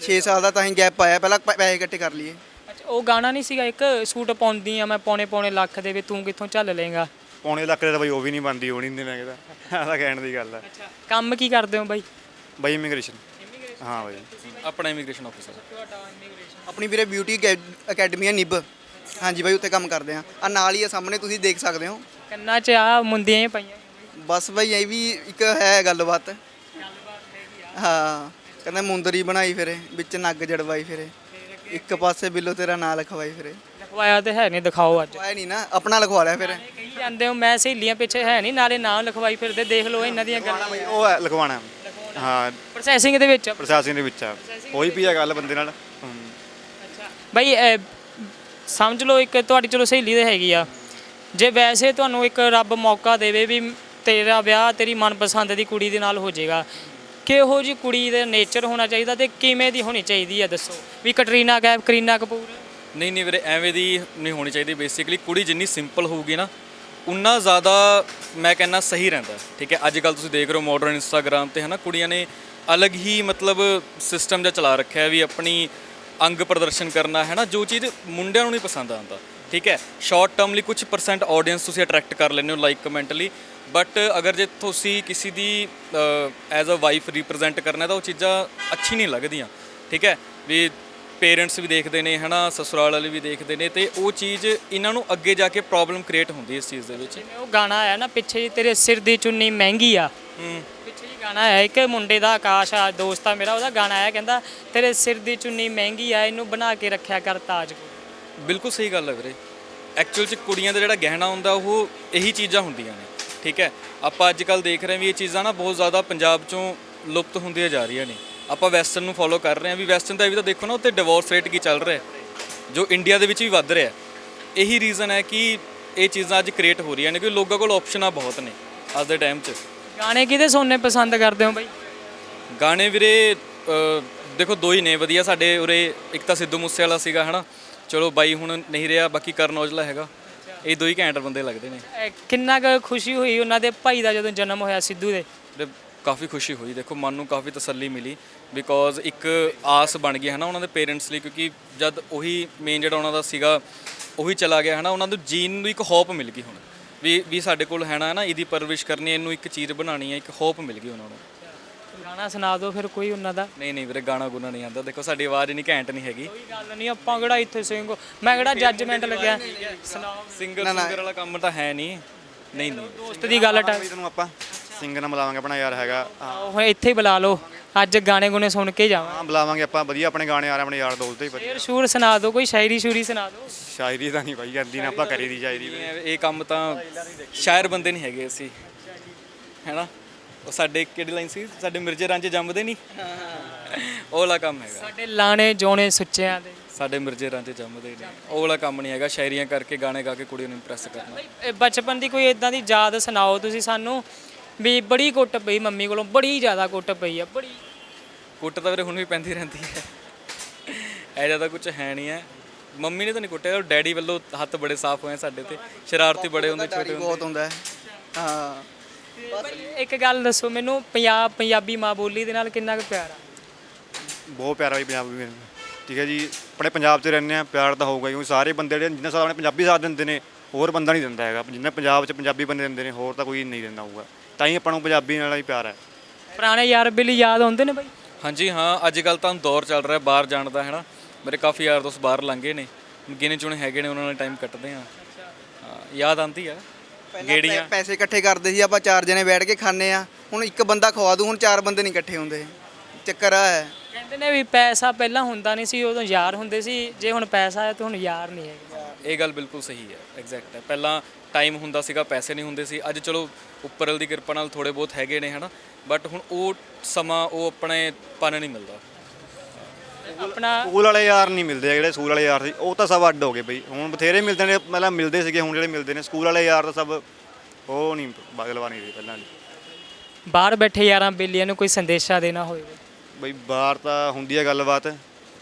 D: 6 ਸਾਲ ਦਾ ਤਾਂ ਹੀ ਗੈਪ ਪਾਇਆ। ਪਹਿਲਾਂ ਪ- ਪੈਸੇ ਇਕੱਠੇ ਕਰ ਲਈਏ।
B: ਅੱਛਾ ਉਹ ਗਾਣਾ ਨਹੀਂ ਸੀਗਾ ਇੱਕ? ਸੂਟ ਪਾਉਂਦੀ ਆ ਮੈਂ ਪੌਣੇ ਪੌਣੇ ਲੱਖ ਦੇ ਵੀ ਤੂੰ ਕਿੱਥੋਂ ਚੱਲ ਲੇਗਾ
I: ਪੌਣੇ ਲੱਖ ਦੇ ਤਾਂ ਬਈ ਉਹ ਵੀ ਨਹੀਂ ਬੰਦੀ ਉਹ ਨਹੀਂ ਮੈਂ ਕਹਿੰਦਾ ਆਹ ਤਾਂ ਕਹਿਣ ਦੀ ਗੱਲ ਹੈ
B: ਅੱਛਾ ਕੰਮ ਕੀ ਕਰਦੇ ਹੋ ਬਾਈ?
I: ਬਈ ਇਮੀਗ੍ਰੇਸ਼ਨ ਹਾਂ ਬਈ।
A: ਆਪਣਾ ਇਮੀਗ੍ਰੇਸ਼ਨ ਆਫਿਸਰ
D: ਆਪਣੀ ਵੀਰੇ ਬਿਊਟੀ ਅਕੈਡਮੀ ਹੈ ਨਿਬ। ਹਾਂਜੀ ਬਾਈ ਉੱਥੇ ਕੰਮ ਕਰਦੇ ਆ ਆ ਨਾਲ ਹੀ ਆ ਸਾਹਮਣੇ ਤੁਸੀਂ ਦੇਖ ਸਕਦੇ ਹੋ।
B: ਕੰਨਾਂ 'ਚ ਆ ਮੁੰਦੀਆਂ ਹੀ ਪਈਆਂ
D: ਬਸ ਬਾਈ ਇਹ ਵੀ ਇੱਕ ਹੈ ਗੱਲਬਾਤ। ਹਾਂ ਕਹਿੰਦਾ ਮੁੰਦਰੀ ਬਣਾਈ ਫਿਰੇ ਵਿੱਚ ਨੱਗ ਜੜਵਾਈ ਫਿਰੇ। ਇੱਕ ਪਾਸੇ ਬਿੱਲੋ ਤੇਰਾ ਨਾਂ ਲਿਖਵਾਈ ਫਿਰੇ।
B: ਲਿਖਵਾਇਆ ਤੇ ਹੈ ਨਹੀਂ ਦਿਖਾਓ ਅੱਜ।
D: ਆਇਆ ਨਹੀਂ ਨਾ ਆਪਣਾ ਲਿਖਵਾ ਲਿਆ ਫਿਰ।
B: ਕਹੀ ਜਾਂਦੇ ਹੋ ਮੈਂ ਸਹੇਲੀਆਂ ਪਿੱਛੇ ਹੈ ਨਹੀਂ ਨਾਲੇ ਨਾਮ ਲਿਖਵਾਈ ਫਿਰਦੇ ਦੇਖ ਲਓ ਇਹਨਾਂ ਦੀਆਂ ਗੱਲਾਂ।
I: ਉਹ ਹੈ ਲਿਖਵਾਉਣਾ। ਹਾਂ।
B: ਪ੍ਰੋਸੈਸਿੰਗ ਦੇ ਵਿੱਚ?
I: ਪ੍ਰਸ਼ਾਸਨ ਦੇ ਵਿੱਚ ਆ। ਹੋਈ ਪਈ ਆ ਗੱਲ ਬੰਦੇ ਨਾਲ। ਹਮ।
B: ਬਈ ਸਮਝ ਲਓ ਇੱਕ ਤੁਹਾਡੀ ਚਲੋ ਸਹੇਲੀ ਤੇ ਹੈਗੀ ਆ। ਜੇ ਵੈਸੇ ਤੁਹਾਨੂੰ ਇੱਕ ਰੱਬ ਮੌਕਾ ਦੇਵੇ ਵੀ ਤੇਰਾ ਵਿਆਹ ਤੇਰੀ ਮਨਪਸੰਦ ਦੀ ਕੁੜੀ ਦੇ ਨਾਲ ਹੋ ਜਾਏਗਾ ਕਿਹੋ ਜੀ ਕੁੜੀ ਦਾ ਨੇਚਰ ਹੋਣਾ ਚਾਹੀਦਾ ਤੇ ਕਿਵੇਂ ਦੀ ਹੋਣੀ ਚਾਹੀਦੀ ਆ ਦੱਸੋ? ਵੀ ਕਟਰੀਨਾ ਕੈਫ ਕਰੀਨਾ ਕਪੂਰ?
A: ਨਹੀਂ ਨਹੀਂ ਵੀਰੇ ਐਵੇਂ ਦੀ ਨਹੀਂ ਹੋਣੀ ਚਾਹੀਦੀ। ਬੇਸਿਕਲੀ ਕੁੜੀ ਜਿੰਨੀ ਸਿੰਪਲ ਹੋਊਗੀ ਨਾ ਉਨਾ ਜ਼ਿਆਦਾ ਮੈਂ ਕਹਿੰਨਾ ਸਹੀ ਰਹਿੰਦਾ ਠੀਕ ਹੈ ਅੱਜ ਕੱਲ ਤੁਸੀਂ ਦੇਖ ਰਹੇ ਹੋ ਮਾਡਰਨ ਇੰਸਟਾਗ੍ਰam ਤੇ ਹਨਾ, ਕੁੜੀਆਂ ਨੇ ਅਲੱਗ ਹੀ ਮਤਲਬ ਸਿਸਟਮ ਜਿਹਾ ਚਲਾ ਰੱਖਿਆ ਵੀ ਆਪਣੀ ਅੰਗ ਪ੍ਰਦਰਸ਼ਨ ਕਰਨਾ ਹੈ ਨਾ ਜੋ ਚੀਜ਼ ਮੁੰਡਿਆਂ ਨੂੰ ਨਹੀਂ ਪਸੰਦ ਆਉਂਦਾ। ਠੀਕ ਹੈ ਸ਼ਾਰਟ ਟਰਮ ਲਈ ਕੁਝ ਪਰਸੈਂਟ ਆਡੀਅנס ਤੁਸੀਂ ਅਟਰੈਕਟ ਕਰ ਲੈਂਦੇ ਹੋ ਲਾਈਕ ਕਮੈਂਟ ਲਈ। ਬਟ ਅਗਰ ਜੇ ਤੁਸੀਂ ਕਿਸੇ ਦੀ ਐਜ਼ ਅ ਵਾਈਫ ਰਿਪਰੈਜ਼ੈਂਟ ਕਰਨਾ ਤਾਂ ਉਹ ਚੀਜ਼ਾਂ ਅੱਛੀ ਨਹੀਂ ਲੱਗਦੀਆਂ। ਠੀਕ ਹੈ, ਵੀ ਪੇਰੈਂਟਸ ਵੀ ਦੇਖਦੇ ਨੇ ਹਨਾ ਸਸੁਰਾਲ ਵਾਲੇ ਵੀ ਦੇਖਦੇ ਨੇ ਤੇ ਉਹ ਚੀਜ਼ ਇਹਨਾਂ ਨੂੰ ਅੱਗੇ ਜਾ ਕੇ ਪ੍ਰੋਬਲਮ ਕ੍ਰੀਏਟ ਹੁੰਦੀ ਹੈ ਇਸ ਚੀਜ਼ ਦੇ ਵਿੱਚ।
B: ਜਿਵੇਂ ਉਹ ਗਾਣਾ ਆਇਆ ਨਾ ਪਿੱਛੇ ਜਿਹੇ ਤੇਰੇ ਸਿਰ ਦੀ ਚੁੰਨੀ ਮਹਿੰਗੀ ਆ।
A: ਹੂੰ।
B: ਪਿੱਛੇ ਜੀ ਗਾਣਾ ਆਇਆ ਇੱਕ ਮੁੰਡੇ ਦਾ ਆਕਾਸ਼ ਆ ਦੋਸਤ ਆ ਮੇਰਾ ਉਹਦਾ ਗਾਣਾ ਆਇਆ ਕਹਿੰਦਾ ਤੇਰੇ ਸਿਰ ਦੀ ਚੁੰਨੀ ਮਹਿੰਗੀ ਆ ਇਹਨੂੰ ਬਣਾ ਕੇ ਰੱਖਿਆ ਕਰ ਤਾਜ ਕੋਲ
A: ਬਿਲਕੁਲ ਸਹੀ ਗੱਲ ਹੈ ਵੀਰੇ। ਐਕਚੁਅਲ ਚ ਕੁੜੀਆਂ ਦਾ ਜਿਹੜਾ ਗਹਿਣਾ ਹੁੰਦਾ ਉਹ ਇਹੀ ਚੀਜ਼ਾਂ ਹੁੰਦੀਆਂ ਨੇ ਠੀਕ ਹੈ? ਆਪਾਂ ਅੱਜ ਕੱਲ ਦੇਖ ਰਹੇ ਵੀ ਇਹ ਚੀਜ਼ਾਂ ਨਾ ਬਹੁਤ ਜ਼ਿਆਦਾ ਪੰਜਾਬ ਚੋਂ ਲੁਪਤ ਹੁੰਦੀਆਂ ਜਾ ਰਹੀਆਂ ਨੇ। ਆਪਾਂ ਵੈਸਟਰਨ ਨੂੰ ਫੋਲੋ ਕਰ ਰਹੇ ਹਾਂ ਵੀ ਵੈਸਟਰਨ ਦਾ ਇਹ ਵੀ ਤਾਂ ਦੇਖੋ ਨਾ ਉੱਤੇ ਡਿਵੋਰਸ ਰੇਟ ਕੀ ਚੱਲ ਰਿਹਾ ਜੋ ਇੰਡੀਆ ਦੇ ਵਿੱਚ ਵੀ ਵੱਧ ਰਿਹਾ। ਇਹੀ ਰੀਜ਼ਨ ਹੈ ਕਿ ਇਹ ਚੀਜ਼ਾਂ ਅੱਜ ਕ੍ਰੀਏਟ ਹੋ ਰਹੀਆਂ ਨੇ ਕਿਉਂਕਿ ਲੋਕਾਂ ਕੋਲ ਆਪਸ਼ਨਾਂ ਬਹੁਤ ਨੇ ਅੱਜ ਦੇ ਟਾਈਮ 'ਚ।
B: ਗਾਣੇ ਕਿਹਦੇ ਸੁਣਨੇ ਪਸੰਦ ਕਰਦੇ ਹੋ ਬਾਈ?
A: ਗਾਣੇ ਵੀਰੇ ਦੇਖੋ ਦੋ ਹੀ ਨੇ ਵਧੀਆ ਸਾਡੇ ਉਰੇ ਇੱਕ ਤਾਂ ਸਿੱਧੂ ਮੂਸੇ ਵਾਲਾ ਸੀਗਾ ਹਨਾ? ਚਲੋ ਬਾਈ ਹੁਣ ਨਹੀਂ ਰਿਹਾ ਬਾਕੀ ਕਰਨ ਔਜਲਾ ਹੈਗਾ। ਇਹ ਦੋ ਹੀ ਘੈਂਟ ਬੰਦੇ ਲੱਗਦੇ ਨੇ।
B: ਕਿੰਨਾ ਕੁ ਖੁਸ਼ੀ ਹੋਈ ਉਹਨਾਂ ਦੇ ਭਾਈ ਦਾ ਜਦੋਂ ਜਨਮ ਹੋਇਆ ਸਿੱਧੂ ਦੇ?
A: ਕਾਫੀ ਖੁਸ਼ੀ ਹੋਈ। ਦੇਖੋ ਮਨ ਨੂੰ ਕਾਫੀ ਤਸੱਲੀ ਮਿਲੀ ਬਿਕੋਜ਼ ਇੱਕ ਆਸ ਬਣ ਗਈ ਹੈ ਨਾ ਉਹਨਾਂ ਦੇ ਪੇਰੈਂਟਸ ਲਈ ਕਿਉਂਕਿ ਜਦ ਉਹੀ ਮੇਨ ਜਿਹੜਾ ਉਹਨਾਂ ਦਾ ਸੀਗਾ ਉਹੀ ਚਲਾ ਗਿਆ ਹੈ ਨਾ ਉਹਨਾਂ ਨੂੰ ਜੀਣ ਨੂੰ ਇੱਕ ਹੋਪ ਮਿਲ ਗਈ ਹੁਣ। ਵੀ ਵੀ ਸਾਡੇ ਕੋਲ ਹੈ ਨਾ ਇਹਦੀ ਪਰਵਰਿਸ਼ ਕਰਨੀ ਹੈ, ਇਹਨੂੰ ਇੱਕ ਚੀਜ਼ ਬਣਾਣੀ ਹੈ ਇੱਕ ਹੋਪ ਮਿਲ ਗਈ ਉਹਨਾਂ ਨੂੰ।
B: ਗਾਣਾ ਸੁਣਾ ਦਿਓ ਫਿਰ ਕੋਈ ਉਹਨਾਂ ਦਾ।
A: ਨਹੀਂ ਨਹੀਂ ਵੀਰੇ ਗਾਣਾ ਗੁਣਾ ਨਹੀਂ ਆਉਂਦਾ। ਦੇਖੋ ਸਾਡੀ ਆਵਾਜ਼ ਇੰਨੀ ਘੈਂਟ ਨਹੀਂ ਹੈਗੀ।
B: ਕੋਈ ਗੱਲ ਨਹੀਂ ਆਪਾਂ ਕਿਹੜਾ ਇੱਥੇ ਸਿੰਗੋ ਮੈਂ ਕਿਹੜਾ ਜੱਜਮੈਂਟ ਲੱਗਿਆ। ਸੁਣਾਓ
A: ਸਿੰਗਰ ਸਿੰਗਰ ਵਾਲਾ ਕੰਮ ਤਾਂ ਹੈ ਨਹੀਂ। ਨਹੀਂ ਨਹੀਂ।
B: ਦੋਸਤ ਦੀ ਗੱਲ ਟਾ
I: ਤੈਨੂੰ ਆਪਾਂ ਸਿੰਗਰ ਨਾਲ ਮਿਲਾਵਾਂਗੇ ਆਪਣਾ ਯਾਰ ਹੈਗਾ। ਹਾਂ।
B: ਉਹ ਇੱਥੇ ਹੀ ਬੁਲਾ ਲਓ। ਅੱਜ ਗਾਣੇ ਗੁਣੇ ਸੁਣ ਕੇ ਜਾਵਾਂ
I: ਹਾਂ, ਬੁਲਾਵਾਂਗੇ ਆਪਾਂ। ਵਧੀਆ ਆਪਣੇ ਗਾਣੇ ਆ ਰਹੇ ਆਪਣੇ ਯਾਰ ਦੋਸਤ ਹੀ ਵਧੀਆ।
B: ਸ਼ੇਰ ਸ਼ੂਰ ਸੁਣਾ ਦਿਓ ਕੋਈ ਸ਼ਾਇਰੀ ਸ਼ੂਰੀ ਸੁਣਾ ਦਿਓ।
I: ਸ਼ਾਇਰੀ ਤਾਂ ਨਹੀਂ ਭਾਈ ਜਾਂਦੀ ਨਾ ਆਪਾਂ ਕਰੀ ਦੀ ਸ਼ਾਇਰੀ ਵੀ।
A: ਇਹ ਕੰਮ ਤਾਂ ਸ਼ਾਇਰ ਬੰਦੇ ਨਹੀਂ ਹੈਗੇ ਅਸੀਂ। ਹੈਨਾ? ਉਹ ਸਾਡੇ ਕਿਹੜੀ ਲਾਈਨ ਸੀ? ਸਾਡੇ ਮਿਰਜੇ ਰਾਂਝੇ ਜੰਮਦੇ ਨਹੀਂ? ਉਹ ਵਾਲਾ ਕੰਮ ਹੈਗਾ।
B: ਸਾਡੇ ਲਾਣੇ ਜੋਣੇ ਸੁੱਚਿਆਂ ਦੇ।
A: ਸਾਡੇ ਮਿਰਜੇ ਰਾਂਝੇ ਜੰਮਦੇ ਨੇ ਉਹ ਵਾਲਾ ਕੰਮ ਨਹੀਂ ਹੈਗਾ ਸ਼ਾਇਰੀਆਂ ਕਰਕੇ ਗਾਣੇ ਗਾ ਕੇ ਕੁੜੀ ਨੂੰ ਇੰਪ੍ਰੈਸ ਕਰਨਾ।
B: ਇਹ ਬਚਪਨ ਦੀ ਕੋਈ ਇਦਾਂ ਦੀ ਯਾਦ ਸੁਣਾਓ ਤੁਸੀਂ ਸਾਨੂੰ? ਵੀ ਬੜੀ ਕੁੱਟ ਪਈ ਮੰਮੀ ਕੋਲੋਂ ਬੜੀ ਜ਼ਿਆਦਾ ਕੁੱਟ ਪਈ ਆ ਬੜੀ।
A: ਕੁੱਟ ਤਾਂ ਵੀਰੇ ਹੁਣ ਵੀ ਪੈਂਦੀ ਰਹਿੰਦੀ ਹੈ। ਐ ਜ਼ਿਆਦਾ ਕੁਝ ਹੈ ਨਹੀਂ ਹੈ। ਮੰਮੀ ਨੇ ਤਾਂ ਨਹੀਂ ਕੁੱਟਿਆ ਡੈਡੀ ਵੱਲੋਂ ਹੱਥ ਬੜੇ ਸਾਫ਼ ਹੋਏ ਸਾਡੇ ਤੇ ਸ਼ਰਾਰਤੀ ਬੜੇ ਹੁੰਦੇ ਛੋਟੇ
D: ਬਹੁਤ ਹੁੰਦਾ ਹੈ। ਹਾਂ।
B: ਇੱਕ ਗੱਲ ਦੱਸੋ ਮੈਨੂੰ ਪੰਜਾਬ ਪੰਜਾਬੀ ਮਾਂ ਬੋਲੀ ਦੇ ਨਾਲ ਕਿੰਨਾ ਕੁ ਪਿਆਰ ਆ?
I: ਬਹੁਤ ਪਿਆਰਾ ਬਈ ਪੰਜਾਬ ਵੀ ਠੀਕ ਹੈ ਜੀ ਆਪਣੇ ਪੰਜਾਬ 'ਚ ਰਹਿੰਦੇ ਆ ਪਿਆਰ ਤਾਂ ਹੋਊਗਾ ਹੀ, ਕਿਉਂਕਿ ਸਾਰੇ ਬੰਦੇ ਜਿਹੜੇ ਜਿੰਨਾ ਸਾਰੇ ਆਪਣੇ ਪੰਜਾਬੀ ਸਾਥ ਦਿੰਦੇ ਨੇ ਹੋਰ ਬੰਦਾ ਨਹੀਂ ਦਿੰਦਾ ਹੈਗਾ। ਜਿੰਨਾ ਪੰਜਾਬ 'ਚ ਪੰਜਾਬੀ ਬੰਦੇ ਦਿੰਦੇ ਨੇ ਹੋਰ ਤਾਂ ਕੋਈ ਨਹੀਂ ਦਿੰਦਾ ਹੋਊਗਾ। ਤਾਂ ਹੀ ਆਪਾਂ ਨੂੰ ਪੰਜਾਬੀ ਨਾਲ ਹੀ ਪਿਆਰ ਹੈ।
B: ਪੁਰਾਣੇ ਯਾਰ ਬੇਲੀ ਯਾਦ ਆਉਂਦੇ ਨੇ ਬਾਈ?
A: ਹਾਂਜੀ ਹਾਂ ਅੱਜ ਕੱਲ ਤਾਂ ਦੌਰ ਚੱਲ ਰਿਹਾ ਬਾਹਰ ਜਾਣ ਦਾ ਹੈਨਾ? ਮੇਰੇ ਕਾਫੀ ਯਾਰ ਦੋਸਤ ਬਾਹਰ ਲੰਘੇ ਨੇ ਗਿਣੇ ਚੁਣੇ ਹੈਗੇ ਨੇ ਉਹਨਾਂ ਨਾਲ ਟਾਈਮ ਕੱਟਦੇ ਆ ਹਾਂ ਯਾਦ ਆਉਂਦੀ ਆ।
D: ਪਹਿਲਾਂ
A: ਗੇੜੀਆਂ।
D: ਪੈਸੇ ਇਕੱਠੇ ਕਰਦੇ ਸੀ ਆਪਾਂ ਚਾਰ ਜਣੇ ਬੈਠ ਕੇ ਖਾਂਦੇ ਆ ਹੁਣ ਇੱਕ ਬੰਦਾ ਖਵਾ ਦੂ ਹੁਣ ਚਾਰ ਬੰਦੇ ਨਹੀਂ ਇਕੱਠੇ ਹੁੰਦੇ। ਚੱਕਰ ਆ ਹੈ
B: ਕਹਿੰਦੇ ਨੇ ਵੀ ਪੈਸਾ ਪਹਿਲਾਂ ਹੁੰਦਾ ਨਹੀਂ ਸੀ ਉਦੋਂ ਯਾਰ ਹੁੰਦੇ ਸੀ। ਜੇ ਹੁਣ ਪੈਸਾ ਆਇਆ ਤਾਂ ਹੁਣ ਯਾਰ ਨਹੀਂ ਹੈਗਾ।
A: ਇਹ ਗੱਲ ਬਿਲਕੁਲ ਸਹੀ ਹੈ ਐਗਜ਼ੈਕਟ ਹੈ। ਪਹਿਲਾਂ ਟਾਈਮ ਹੁੰਦਾ ਸੀਗਾ ਪੈਸੇ ਨਹੀਂ ਹੁੰਦੇ ਸੀ। ਅੱਜ ਚਲੋ ਉੱਪਰਲ ਦੀ ਕਿਰਪਾ ਨਾਲ ਥੋੜੇ ਬਹੁਤ ਹੈਗੇ ਨੇ ਹਨਾ। ਬਟ ਹੁਣ ਉਹ ਸਮਾਂ ਉਹ ਆਪਣੇ ਪਨ ਨਹੀਂ ਮਿਲਦਾ।
B: ਆਪਣਾ
I: ਸਕੂਲ ਵਾਲੇ ਯਾਰ ਨਹੀਂ ਮਿਲਦੇ ਜਿਹੜੇ ਸਕੂਲ ਵਾਲੇ ਯਾਰ ਸੀ ਉਹ ਤਾਂ ਸਭ ਅੱਡ ਹੋ ਗਏ ਬਈ। ਹੁਣ ਬਥੇਰੇ ਮਿਲਦੇ ਨੇ ਪਹਿਲਾਂ ਮਿਲਦੇ ਸੀਗੇ ਹੁਣ ਜਿਹੜੇ ਮਿਲਦੇ ਨੇ ਸਕੂਲ ਵਾਲੇ ਯਾਰ ਤਾਂ ਸਭ ਉਹ ਨਹੀਂ ਬਦਲਵਾ ਨਹੀਂ ਰਹੇ ਪਹਿਲਾਂ
B: ਬਾਹਰ ਬੈਠੇ ਯਾਰਾਂ ਬੇਲੀਆਂ ਨੂੰ ਕੋਈ ਸੰਦੇਸ਼ਾ ਦੇਣਾ ਹੋਵੇ।
I: ਬਈ ਬਾਹਰ ਤਾਂ ਹੁੰਦੀ ਹੈ ਗੱਲਬਾਤ।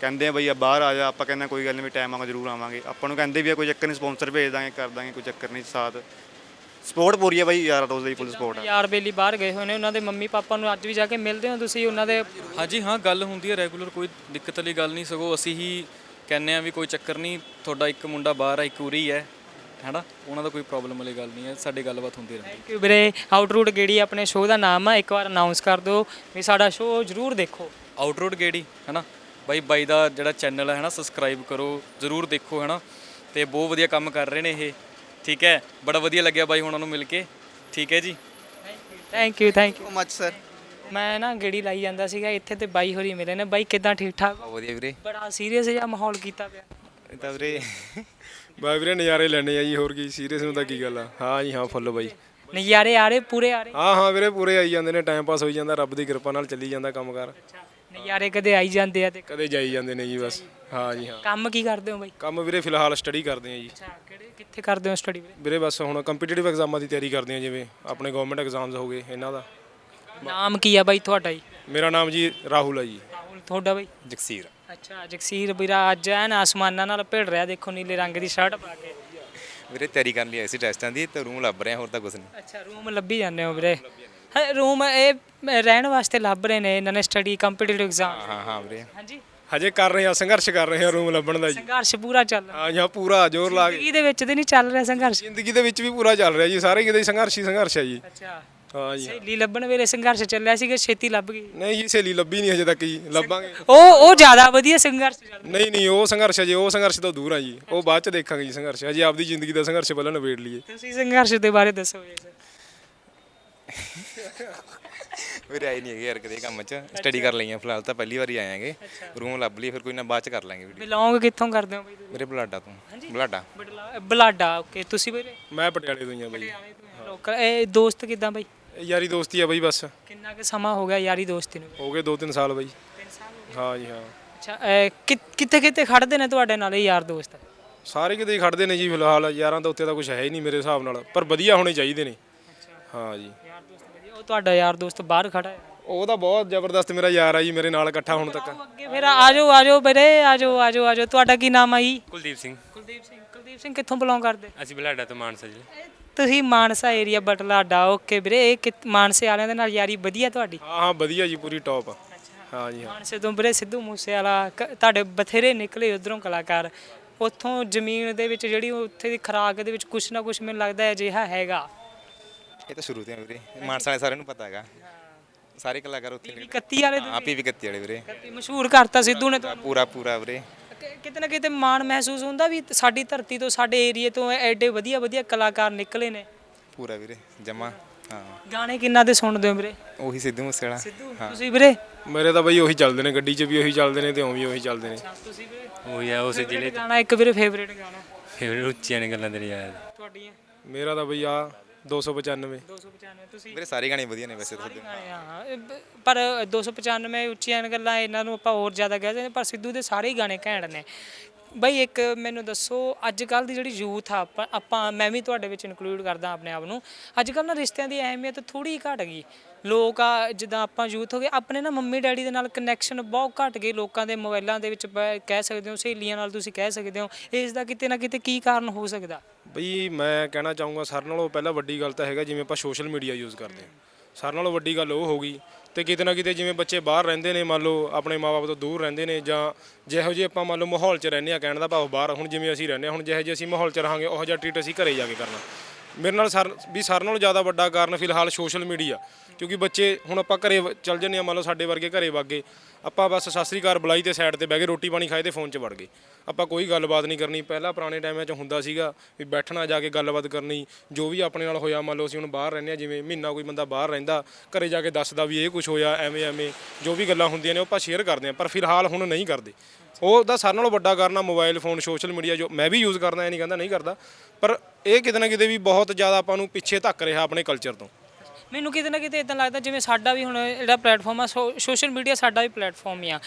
I: ਕਹਿੰਦੇ ਆ ਬਈ ਆ ਬਾਹਰ ਆ ਜਾ ਆਪਾਂ ਕਹਿੰਦੇ ਆ ਕੋਈ ਗੱਲ ਨਹੀਂ ਵੀ ਟਾਈਮ ਆਗਾ ਜ਼ਰੂਰ ਆਵਾਂਗੇ। ਆਪਾਂ ਨੂੰ ਕਹਿੰਦੇ ਵੀ ਆ ਕੋਈ ਚੱਕਰ ਨਹੀਂ ਸਪਾਂਸਰ ਭੇਜ ਦਾਂਗੇ ਕਰ ਦਾਂਗੇ ਕੋਈ ਚੱਕਰ ਨਹੀਂ ਸਾਥ। ਸਪੋਰਟ ਪੂਰੀ ਹੈ ਬਾਈ ਯਾਰ ਦੋਸਤ ਦੀ ਫੁੱਲ ਸਪੋਰਟ ਆ।
B: ਯਾਰ ਬੇਲੀ ਬਾਹਰ ਗਏ ਹੋਏ ਨੇ ਉਹਨਾਂ ਦੇ ਮੰਮੀ ਪਾਪਾ ਨੂੰ ਅੱਜ ਵੀ ਜਾ ਕੇ ਮਿਲਦੇ ਹੋ ਤੁਸੀਂ ਉਹਨਾਂ ਦੇ?
A: ਹਾਂਜੀ ਹਾਂ ਗੱਲ ਹੁੰਦੀ ਹੈ ਰੈਗੂਲਰ ਕੋਈ ਦਿੱਕਤ ਵਾਲੀ ਗੱਲ ਨਹੀਂ ਸਗੋਂ ਅਸੀਂ ਹੀ ਕਹਿੰਨੇ ਆ ਵੀ ਕੋਈ ਚੱਕਰ ਨਹੀਂ ਤੁਹਾਡਾ ਇੱਕ ਮੁੰਡਾ ਬਾਹਰ ਆ ਇੱਕ ਉਰੀ ਹੈ ਹੈਨਾ? ਉਹਨਾਂ ਦਾ ਕੋਈ ਪ੍ਰੋਬਲਮ ਵਾਲੀ ਗੱਲ ਨਹੀਂ ਹੈ ਸਾਡੀ ਗੱਲਬਾਤ ਹੁੰਦੀ ਰਹਿੰਦੀ
B: ਥੈਂਕ ਯੂ ਵੀਰੇ ਆਊਟਰੂਟ ਗੇੜੀ ਆਪਣੇ ਸ਼ੋਅ ਦਾ ਨਾਮ ਆ ਇੱਕ ਵਾਰ ਅਨਾਉਂਸ ਕਰ ਦਿਓ ਵੀ ਸਾਡਾ ਸ਼ੋਅ ਜ਼ਰੂਰ ਦੇਖੋ।
A: ਆਊਟਰੋਡ ਗੇੜੀ ਹੈਨਾ? ਬਾਈ ਬਾਈ ਦਾ ਜਿਹੜਾ ਚੈਨਲ ਹੈ ਹੈਨਾ ਸਬਸਕ੍ਰਾਈਬ ਕਰੋ ਜ਼ਰੂਰ ਦੇਖੋ ਹੈਨਾ। ਤੇ ਬਹੁਤ ਵਧੀਆ ਕੰਮ ਕਰ ਰਹੇ ਨੇ ਇਹ। ਠੀਕ ਹੈ? ਬੜਾ ਵਧੀਆ ਲੱਗਿਆ ਬਾਈ ਹੁਣਾਂ ਨੂੰ ਮਿਲ ਕੇ। ਠੀਕ ਹੈ ਜੀ?
B: Thank you thank you
D: much sir
B: ਮੈਂ ਨਾ ਗੇੜੀ ਲਾਈ ਜਾਂਦਾ ਸੀਗਾ ਇੱਥੇ ਤੇ ਬਾਈ ਹੋਰੀ ਮਿਲੇ ਨੇ। ਬਾਈ ਕਿਦਾਂ ਠੀਕ ਠਾਕ?
G: ਬਹੁਤ ਵਧੀਆ ਵੀਰੇ।
B: ਬੜਾ ਸੀਰੀਅਸ ਜਿਹਾ ਮਾਹੌਲ ਕੀਤਾ ਪਿਆ।
G: ਇਹ ਤਾਂ ਵੀਰੇ
E: ਬਾਈ ਵੀਰੇ ਨਜ਼ਾਰੇ ਲੈਣੇ ਆ ਜੀ ਹੋਰ ਕੀ ਸੀਰੀਅਸ ਨੂੰ ਤਾਂ ਕੀ ਗੱਲ ਆ। ਹਾਂ ਜੀ ਹਾਂ ਫੁੱਲ ਬਾਈ।
B: ਨਜ਼ਾਰੇ ਆ ਰਹੇ ਪੂਰੇ ਆ ਰਹੇ?
E: ਹਾਂ ਹਾਂ ਵੀਰੇ ਪੂਰੇ ਆਈ ਜਾਂਦੇ ਨੇ ਟਾਈਮ ਪਾਸ ਹੋਈ ਜਾਂਦਾ ਰੱਬ ਦੀ ਕਿਰਪਾ ਨਾਲ ਚੱਲੀ ਜਾਂਦਾ ਕੰਮਕਾਰ
B: ਨਜ਼ਾਰੇ ਕਦੇ ਆਈ ਜਾਂਦੇ ਆ ਤੇ
E: ਕਦੇ ਜਾਈ ਜਾਂਦੇ ਨੇ ਜੀ ਬਸ। ਹਾਂ ਜੀ ਹਾਂ।
B: ਕੰਮ ਕੀ ਕਰਦੇ ਹੋ ਬਾਈ?
E: ਕੰਮ ਵੀਰੇ ਫਿਲਹਾਲ ਸਟੱਡੀ ਕਰਦੇ ਆ ਜੀ।
B: ਅੱਛਾ ਕਿਹੜੇ ਕਿੱਥੇ ਕਰਦੇ ਹੋ ਸਟੱਡੀ ਵੀਰੇ?
E: ਵੀਰੇ ਬਸ ਹੁਣ ਕੰਪੀਟੀਟਿਵ ਐਗਜ਼ਾਮਾਂ ਦੀ ਤਿਆਰੀ ਕਰਦੇ ਆ ਜਿਵੇਂ ਆਪਣੇ ਗਵਰਨਮੈਂਟ ਐਗਜ਼ਾਮਸ ਹੋ ਗਏ ਇਹਨਾਂ ਦਾ।
B: ਨਾਮ ਕੀ ਆ ਬਾਈ ਤੁਹਾਡਾ ਜੀ?
E: ਮੇਰਾ ਨਾਮ ਜੀ ਰਾਹੁਲ ਹੈ ਜੀ।
B: ਰਾਹੁਲ ਤੁਹਾਡਾ ਬਾਈ?
G: ਜਗਸੀਰ।
B: ਅੱਛਾ ਜਗਸੀਰ ਵੀਰਾ ਅੱਜ ਐਨ ਆਸਮਾਨਾਂ ਨਾਲ ਭਿੜ ਰਿਹਾ ਦੇਖੋ ਨੀਲੇ ਰੰਗ ਦੀ ਸ਼ਰਟ ਪਾ ਕੇ।
G: ਵੀਰੇ ਤਿਆਰੀ ਕਰਨ ਲਈ ਆਏ ਸੀ ਟੈਸਟਾਂ ਦੀ ਤੇ ਰੂਮ ਲੱਭ ਰਹੇ ਆ ਹੋਰ ਤਾਂ ਕੁਝ ਨਹੀਂ।
B: ਅੱਛਾ ਰੂਮ ਲੱਭੀ ਜਾਂਦੇ ਹੋ ਵੀਰੇ। ਹਾਂ ਰੂਮ ਇਹ ਰਹਿਣ ਵਾਸਤੇ ਲੱਭ ਰਹੇ ਨੇ ਇਹਨਾਂ ਨੇ ਸਟੱਡੀ ਕੰਪੀਟੀਟਿਵ ਐਗਜ਼ਾਮ
G: ਹਾਂ ਹਾਂ ਵੀਰੇ।
B: ਹਾਂਜੀ।
E: ਹਜੇ ਕਰ ਰਹੇ ਆ ਸੰਘਰਸ਼ ਕਰ ਰਹੇ ਆ ਰੂਮ ਲੱਭਣ ਦਾ ਜੀ।
B: ਸੰਘਰਸ਼ ਪੂਰਾ ਚੱਲ ਰਿਹਾ।
E: ਹਾਂ ਜੀ ਪੂਰਾ ਜ਼ੋਰ ਲਾ ਕੇ
B: ਜ਼ਿੰਦਗੀ ਦੇ ਵਿੱਚ ਤੇ ਨਹੀਂ ਚੱਲ ਰਿਹਾ ਸੰਘਰਸ਼।
E: ਜ਼ਿੰਦਗੀ ਦੇ ਵਿੱਚ ਵੀ ਪੂਰਾ ਚੱਲ ਰਿਹਾ ਜੀ ਸਾਰੇ ਕਿਤੇ ਸੰਘਰਸ਼ ਹੀ ਸੰਘਰਸ਼ ਹੈ ਜੀ।
B: ਅੱਛਾ।
E: ਹਾਂ ਜੀ।
B: ਸਹੇਲੀ ਲੱਭਣ ਵੇਲੇ ਸੰਘਰਸ਼ ਚੱਲਿਆ ਸੀ ਕਿ ਛੇਤੀ ਲੱਭ ਗਈ।
E: ਨਹੀਂ ਜੀ ਸਹੇਲੀ ਲੱਭੀ ਨਹੀਂ ਹਜੇ ਤੱਕ ਜੀ ਲੱਭਾਂਗੇ।
B: ਉਹ ਉਹ ਜ਼ਿਆਦਾ ਵਧੀਆ ਸੰਘਰਸ਼ ਚੱਲ
E: ਨਹੀਂ ਨਹੀਂ ਉਹ ਸੰਘਰਸ਼ ਅਜੇ ਉਹ ਸੰਘਰਸ਼ ਤੋਂ ਦੂਰ ਆ ਜੀ। ਉਹ ਬਾਅਦ ਚ ਦੇਖਾਂਗੇ ਜੀ ਸੰਘਰਸ਼। ਅਜੇ ਆਪਦੀ ਜ਼ਿੰਦਗੀ ਦਾ ਸੰਘਰਸ਼ ਪਹਿਲਾਂ ਨਿਬੇੜ ਲਈਏ।
B: ਤੁਸੀਂ ਸੰਘਰਸ਼ ਦੇ ਬਾਰੇ ਦੱਸੋ ਜੀ। ਸਰ
G: ਵੀਰੇ ਆਈ ਨਹੀਂ ਹੈਗੇ ਯਾਰ ਕਦੇ ਕੰਮ 'ਚ। ਸਟੱਡੀ ਕਰ ਲਈਆਂ ਫਿਲਹਾਲ ਤਾਂ ਪਹਿਲੀ ਵਾਰੀ ਆਏਆਂਗੇ ਰੂਮ ਲੱਭ ਲਈ ਫਿਰ ਕੋਈ ਨਾ ਬਾਅਦ 'ਚ ਕਰ ਲਾਂਗੇ ਵੀਡੀਓ
B: ਬਿਲੋਂਗ ਕਿੱਥੋਂ ਕਰਦੇ ਹੋ ਬਾਈ ਤੁਸੀਂ?
G: ਵੀਰੇ ਬਲਾਡਾ ਤੋਂ। ਬਲਾਡਾ।
B: ਬਟਲਾ- ਬਲਾਡਾ ਓਕੇ ਤੁਸੀਂ ਵੀਰੇ?
E: ਮੈਂ ਪਟਿਆਲੇ ਤੋਂ ਹੀ ਆ ਬਾਈ।
B: ਲੋਕਲ ਇਹ ਦੋਸਤ ਕਿਦਾਂ ਬਾਈ?
E: ਯਾਰੀ ਦੋਸਤੀ ਆ ਬਾਈ ਬਸ।
B: ਕਿੰਨਾ ਕੁ ਸਮਾਂ ਹੋ ਗਿਆ ਯਾਰੀ ਦੋਸਤੀ ਨੂੰ?
E: ਹੋ ਗਏ 2-3 ਸਾਲ ਬਾਈ। ਹਾਂ ਜੀ ਹਾਂ।
B: ਅੱਛਾ ਇਹ ਕਿ- ਕਿੱਥੇ ਕਿੱਥੇ ਖੜਦੇ ਨੇ ਤੁਹਾਡੇ ਨਾਲ ਇਹ ਯਾਰ ਦੋਸਤ?
E: ਸਾਰੇ ਕਿਤੇ ਹੀ ਖੜਦੇ ਨੇ ਜੀ ਫਿਲਹਾਲ। ਯਾਰਾਂ ਤਾਂ ਉੱਤੇ ਤਾਂ ਕੁਝ ਹੈ ਹੀ ਨਹੀਂ ਮੇਰੇ ਹਿਸਾਬ ਨਾਲ। ਪਰ ਵਧੀਆ ਹੋਣੇ ਚਾਹੀਦੇ ਨੇ। ਹਾਂ ਜੀ।
B: ਉਹ ਤੁਹਾਡਾ ਯਾਰ ਦੋਸਤ ਬਾਹਰ ਖੜਾ ਹੈ?
E: ਉਹ ਤਾਂ ਬਹੁਤ ਜ਼ਬਰਦਸਤ ਮੇਰਾ ਯਾਰ ਆ ਜੀ ਮੇਰੇ ਨਾਲ ਇਕੱਠਾ ਹੁਣ ਤੱਕ।
B: ਆਓ ਅੱਗੇ ਫਿਰ ਆਜੋ ਆਜੋ ਵੀਰੇ ਆਜੋ ਆਜੋ ਆਜੋ। ਤੁਹਾਡਾ ਕੀ ਨਾਮ ਆ ਜੀ?
F: ਕੁਲਦੀਪ ਸਿੰਘ।
B: ਕੁਲਦੀਪ ਸਿੰਘ ਕੁਲਦੀਪ ਸਿੰਘ ਕਿੱਥੋਂ ਬਿਲੋਂਗ ਕਰਦੇ?
F: ਅਸੀਂ ਬੁਲਾਡਾ ਤੋਂ ਮਾਨਸਾ ਜੀ।
B: ਤੁਸੀਂ ਮਾਨਸਾ ਏਰੀਆ ਬਟਲਾਡਾ ਓਕੇ ਵੀਰੇ ਇਹ ਕਿ- ਮਾਨਸੇ ਵਾਲਿਆਂ ਦੇ ਨਾਲ ਯਾਰੀ ਵਧੀਆ ਤੁਹਾਡੀ?
E: ਹਾਂ ਹਾਂ ਵਧੀਆ ਜੀ ਪੂਰੀ ਟੌਪ ਹਾਂ ਜੀ ਹਾਂ।
B: ਮਾਨਸੇ ਤੋਂ ਵੀਰੇ ਸਿੱਧੂ ਮੂਸੇ ਵਾਲਾ ਕ- ਤੁਹਾਡੇ ਬਥੇਰੇ ਨਿਕਲੇ ਉਧਰੋਂ ਕਲਾਕਾਰ। ਉੱਥੋਂ ਜ਼ਮੀਨ ਦੇ ਵਿੱਚ ਜਿਹੜੀ ਉੱਥੇ ਦੀ ਖਰਾਕ ਦੇ ਵਿੱਚ ਕੁਛ ਨਾ ਕੁਛ ਮੈਨੂੰ ਲੱਗਦਾ ਹੈ ਅਜਿਹਾ ਹੈਗਾ।
G: ਇਹ ਤਾਂ ਸ਼ੁਰੂ ਤੋਂ ਹੀ ਆ ਵੀਰੇ। ਮਾਨਸਾ ਵਾਲੇ ਸਾਰਿਆਂ ਨੂੰ ਪਤਾ ਹੈਗਾ। ਸਾਰੇ ਕਲਾਕਾਰ ਉੱਥੇ ਨੇ।
B: 31 ਵਾਲੇ
G: ਹਾਂ ਪੀਵੀ ਕੱਤੀ ਵਾਲੇ ਵੀਰੇ।
B: ਤੁਸੀਂ ਮਸ਼ਹੂਰ ਕਰਤਾ ਸਿੱਧੂ ਨੇ ਤੁਹਾਨੂੰ?
G: ਪੂਰਾ ਪੂਰਾ ਵੀਰੇ।
B: ਕਿ- ਕਿਤੇ ਨਾ ਕਿਤੇ ਮਾਣ ਮਹਿਸੂਸ ਹੁੰਦਾ ਵੀ ਸਾਡੀ ਧਰਤੀ ਤੋਂ ਸਾਡੇ ਏਰੀਏ ਤੋਂ ਐਡੇ ਵਧੀਆ ਵਧੀਆ ਕਲਾਕਾਰ ਨਿਕਲੇ ਨੇ।
G: ਪੂਰਾ ਵੀਰੇ ਜਮਾ ਹਾਂ।
B: ਗਾਣੇ ਕਿੰਨਾ ਦੇ ਸੁਣਦੇ ਹੋ ਵੀਰੇ?
G: ਉਹੀ ਸਿੱਧੂ ਮੂਸੇ ਵਾਲਾ
B: ਸਿੱਧੂ ਤੁਸੀਂ ਵੀਰੇ?
E: ਮੇਰੇ ਤਾਂ ਬਾਈ ਉਹੀ ਚੱਲਦੇ ਨੇ ਗੱਡੀ 'ਚ ਵੀ ਉਹੀ ਚੱਲਦੇ ਨੇ ਤੇ ਉਂ ਵੀ ਉਹੀ ਚੱਲਦੇ ਨੇ।
B: ਤੁਸੀਂ ਵੀਰੇ?
F: ਉਹ ਆ ਉਸ ਜ਼ਿਲ੍ਹੇ
B: ਗਾਣਾ ਇੱਕ ਵੀਰੇ ਫੇਵਰੇਟ ਗਾਣਾ।
F: ਫੇਵਰਟ ਉੱਚੀਆਂ ਨੇ ਗੱਲਾਂ ਤੇਰੀ ਯਾਦ
B: ਤੁਹਾਡੀਆਂ?
E: ਮੇਰਾ ਤਾਂ ਬਈ ਆ 295
B: 295 ਤੁਸੀਂ
G: ਵੀਰੇ ਸਾਰੇ ਗਾਣੇ ਵਧੀਆ ਨੇ ਵੈਸੇ ਤਾਂ ਸਿੱਧੂ
B: ਗਾਣੇ ਹਾਂ। ਇਹ ਬ- ਪਰ 295 ਉੱਚੀਆਂ ਗੱਲਾਂ ਇਹਨਾਂ ਨੂੰ ਆਪਾਂ ਹੋਰ ਜ਼ਿਆਦਾ ਕਹਿ ਸਕਦੇ ਹਾਂ, ਪਰ ਸਿੱਧੂ ਦੇ ਸਾਰੇ ਹੀ ਗਾਣੇ ਘੈਂਟ ਨੇ। ਬਈ ਇੱਕ ਮੈਨੂੰ ਦੱਸੋ ਅੱਜ ਕੱਲ ਦੀ ਜਿਹੜੀ ਯੂਥ ਆ, ਆਪਾਂ ਆਪਾਂ, ਮੈਂ ਵੀ ਤੁਹਾਡੇ ਵਿੱਚ ਇਨਕਲੂਡ ਕਰਦਾ ਆਪਣੇ ਆਪ ਨੂੰ। ਅੱਜ ਕੱਲ ਨਾ ਰਿਸ਼ਤਿਆਂ ਦੀ ਅਹਿਮੀਅਤ ਥੋੜੀ ਘਟ ਗਈ। ਲੋਕ ਆ, ਜਿੱਦਾਂ ਆਪਾਂ ਯੂਥ ਹੋ ਗਏ, ਆਪਣੇ ਨਾ ਮੰਮੀ ਡੈਡੀ ਦੇ ਨਾਲ ਕਨੈਕਸ਼ਨ ਬਹੁਤ ਘਟ ਗਏ ਲੋਕਾਂ ਦੇ ਮੋਬਾਈਲਾਂ ਦੇ ਵਿੱਚ, ਬੈ- ਕਹਿ ਸਕਦੇ ਹੋ, ਸਹੇਲੀਆਂ ਨਾਲ ਤੁਸੀਂ ਕਹਿ ਸਕਦੇ ਹੋ। ਇਸ ਦਾ ਕਿਤੇ ਨਾ ਕਿਤੇ ਕੀ ਕਾਰਨ ਹੋ ਸਕਦਾ?
E: ਬਈ ਮੈਂ ਕਹਿਣਾ ਚਾਹੂੰਗਾ ਸਾਰਿਆਂ ਨਾਲੋਂ ਪਹਿਲਾਂ ਵੱਡੀ ਗੱਲ ਤਾਂ ਹੈਗਾ ਜਿਵੇਂ ਆਪਾਂ ਸੋਸ਼ਲ ਮੀਡੀਆ ਯੂਜ਼ ਕਰਦੇ ਹਾਂ। ਸਾਰਿਆਂ ਨਾਲੋਂ ਵੱਡੀ ਗੱਲ ਉਹ ਹੋ ਗਈ ਤੇ ਕਿਤੇ ਨਾ ਕਿਤੇ ਜਿਵੇਂ ਬੱਚੇ ਬਾਹਰ ਰਹਿੰਦੇ ਨੇ, ਮੰਨ ਲਓ ਆਪਣੇ ਮਾਪੇ ਤੋਂ ਦੂਰ ਰਹਿੰਦੇ ਨੇ ਜਾਂ ਜਿਹੋ ਜਿਹੇ ਆਪਾਂ ਮੰਨ ਲਓ ਮਾਹੌਲ 'ਚ ਰਹਿੰਦੇ ਆ ਕਹਿਣ ਦਾ ਭਾਵ ਬਾਹਰ, ਹੁਣ ਜਿਵੇਂ ਅਸੀਂ ਰਹਿੰਦੇ ਹਾਂ, ਹੁਣ ਜਿਹੋ ਜਿਹੇ ਅਸੀਂ ਮਾਹੌਲ 'ਚ ਰਹਾਂਗੇ, ਉਹੋ ਜਿਹਾ ਟ੍ਰੀਟ ਅਸੀਂ ਘਰੇ ਜਾ ਕੇ ਕਰਨਾ। ਮੇਰੇ ਨਾਲ ਸਰ, ਵੀ ਸਾਰਿਆਂ ਨਾਲੋਂ ਜ਼ਿਆਦਾ ਵੱਡਾ ਕਾਰਨ ਫਿਲਹਾਲ ਸੋਸ਼ਲ ਮੀਡੀਆ ਕਿਉਂਕਿ ਬੱਚੇ ਹੁਣ ਆਪਾਂ ਘਰੇ ਚੱਲ ਜੰਨੇ ਆ ਮੰਨ ਲਓ ਸਾਡੇ ਵਰਗੇ ਘਰੇ ਵਗ ਗਏ। ਆਪਾਂ ਬਸ ਸਤਿ ਸ੍ਰੀ ਅਕਾਲ ਬੁਲਾਈ ਤੇ ਸਾਈਡ ਤੇ ਬਹਿ ਕੇ ਰੋਟੀ ਪਾਣੀ ਖਾਏ ਤੇ ਫੋਨ 'ਚ ਵੜ ਗਏ। ਆਪਾਂ ਕੋਈ ਗੱਲਬਾਤ ਨਹੀਂ ਕਰਨੀ, ਪਹਿਲਾਂ ਪੁਰਾਣੇ ਟਾਈਮਾਂ 'ਚ ਹੁੰਦਾ ਸੀਗਾ ਵੀ ਬੈਠਣਾ, ਜਾ ਕੇ ਗੱਲਬਾਤ ਕਰਨੀ, ਜੋ ਵੀ ਆਪਣੇ ਨਾਲ ਹੋਇਆ, ਮੰਨ ਲਓ ਅਸੀਂ ਹੁਣ ਬਾਹਰ ਰਹਿੰਦੇ ਆ ਜਿਵੇਂ ਮਹੀਨਾ ਕੋਈ ਬੰਦਾ ਬਾਹਰ ਰਹਿੰਦਾ, ਘਰੇ ਜਾ ਕੇ ਦੱਸਦਾ ਵੀ ਇਹ ਕੁਝ ਹੋਇਆ, ਐਵੇਂ ਐਵੇਂ, ਜੋ ਵੀ ਗੱਲਾਂ ਹੁੰਦੀਆਂ ਨੇ ਉਹ ਆਪਾਂ ਸ਼ੇਅਰ ਕਰਦੇ ਆ ਪਰ ਫਿਲਹਾਲ ਹੁਣ ਨਹੀਂ ਕਰਦੇ। ਉਹ ਉਹਦਾ ਸਾਰਿਆਂ ਨਾਲੋਂ ਵੱਡਾ ਕਾਰਨ ਆ ਮੋਬਾਈਲ ਫੋਨ ਸੋਸ਼ਲ ਮੀਡੀਆ ਜੋ ਮੈਂ ਵੀ ਯੂਜ਼ ਕਰਦਾ ਐ ਨਹੀਂ ਕਹਿੰਦਾ ਨਹੀਂ ਕਰਦਾ, ਪਰ ਇਹ ਕਿਤੇ ਨਾ ਕਿਤੇ ਵੀ ਬਹੁਤ ਜ਼ਿਆਦਾ ਆਪਾਂ ਨੂੰ ਪਿੱਛੇ ਧੱਕ ਰਿਹਾ ਆਪਣੇ ਕਲਚਰ ਤੋਂ।
B: ਮੈਨੂੰ ਕਿਤੇ ਨਾ ਕਿਤੇ ਇਦਾਂ ਲੱਗਦਾ ਜਿਵੇਂ ਸਾਡਾ ਵੀ ਹੁਣ ਜਿਹੜਾ ਪਲੇਟਫਾਰਮ ਆ ਸੋਸ਼ਲ ਮੀਡੀਆ ਸਾਡਾ ਵੀ ਪਲੇਟਫਾਰਮ ਹੀ ਆ।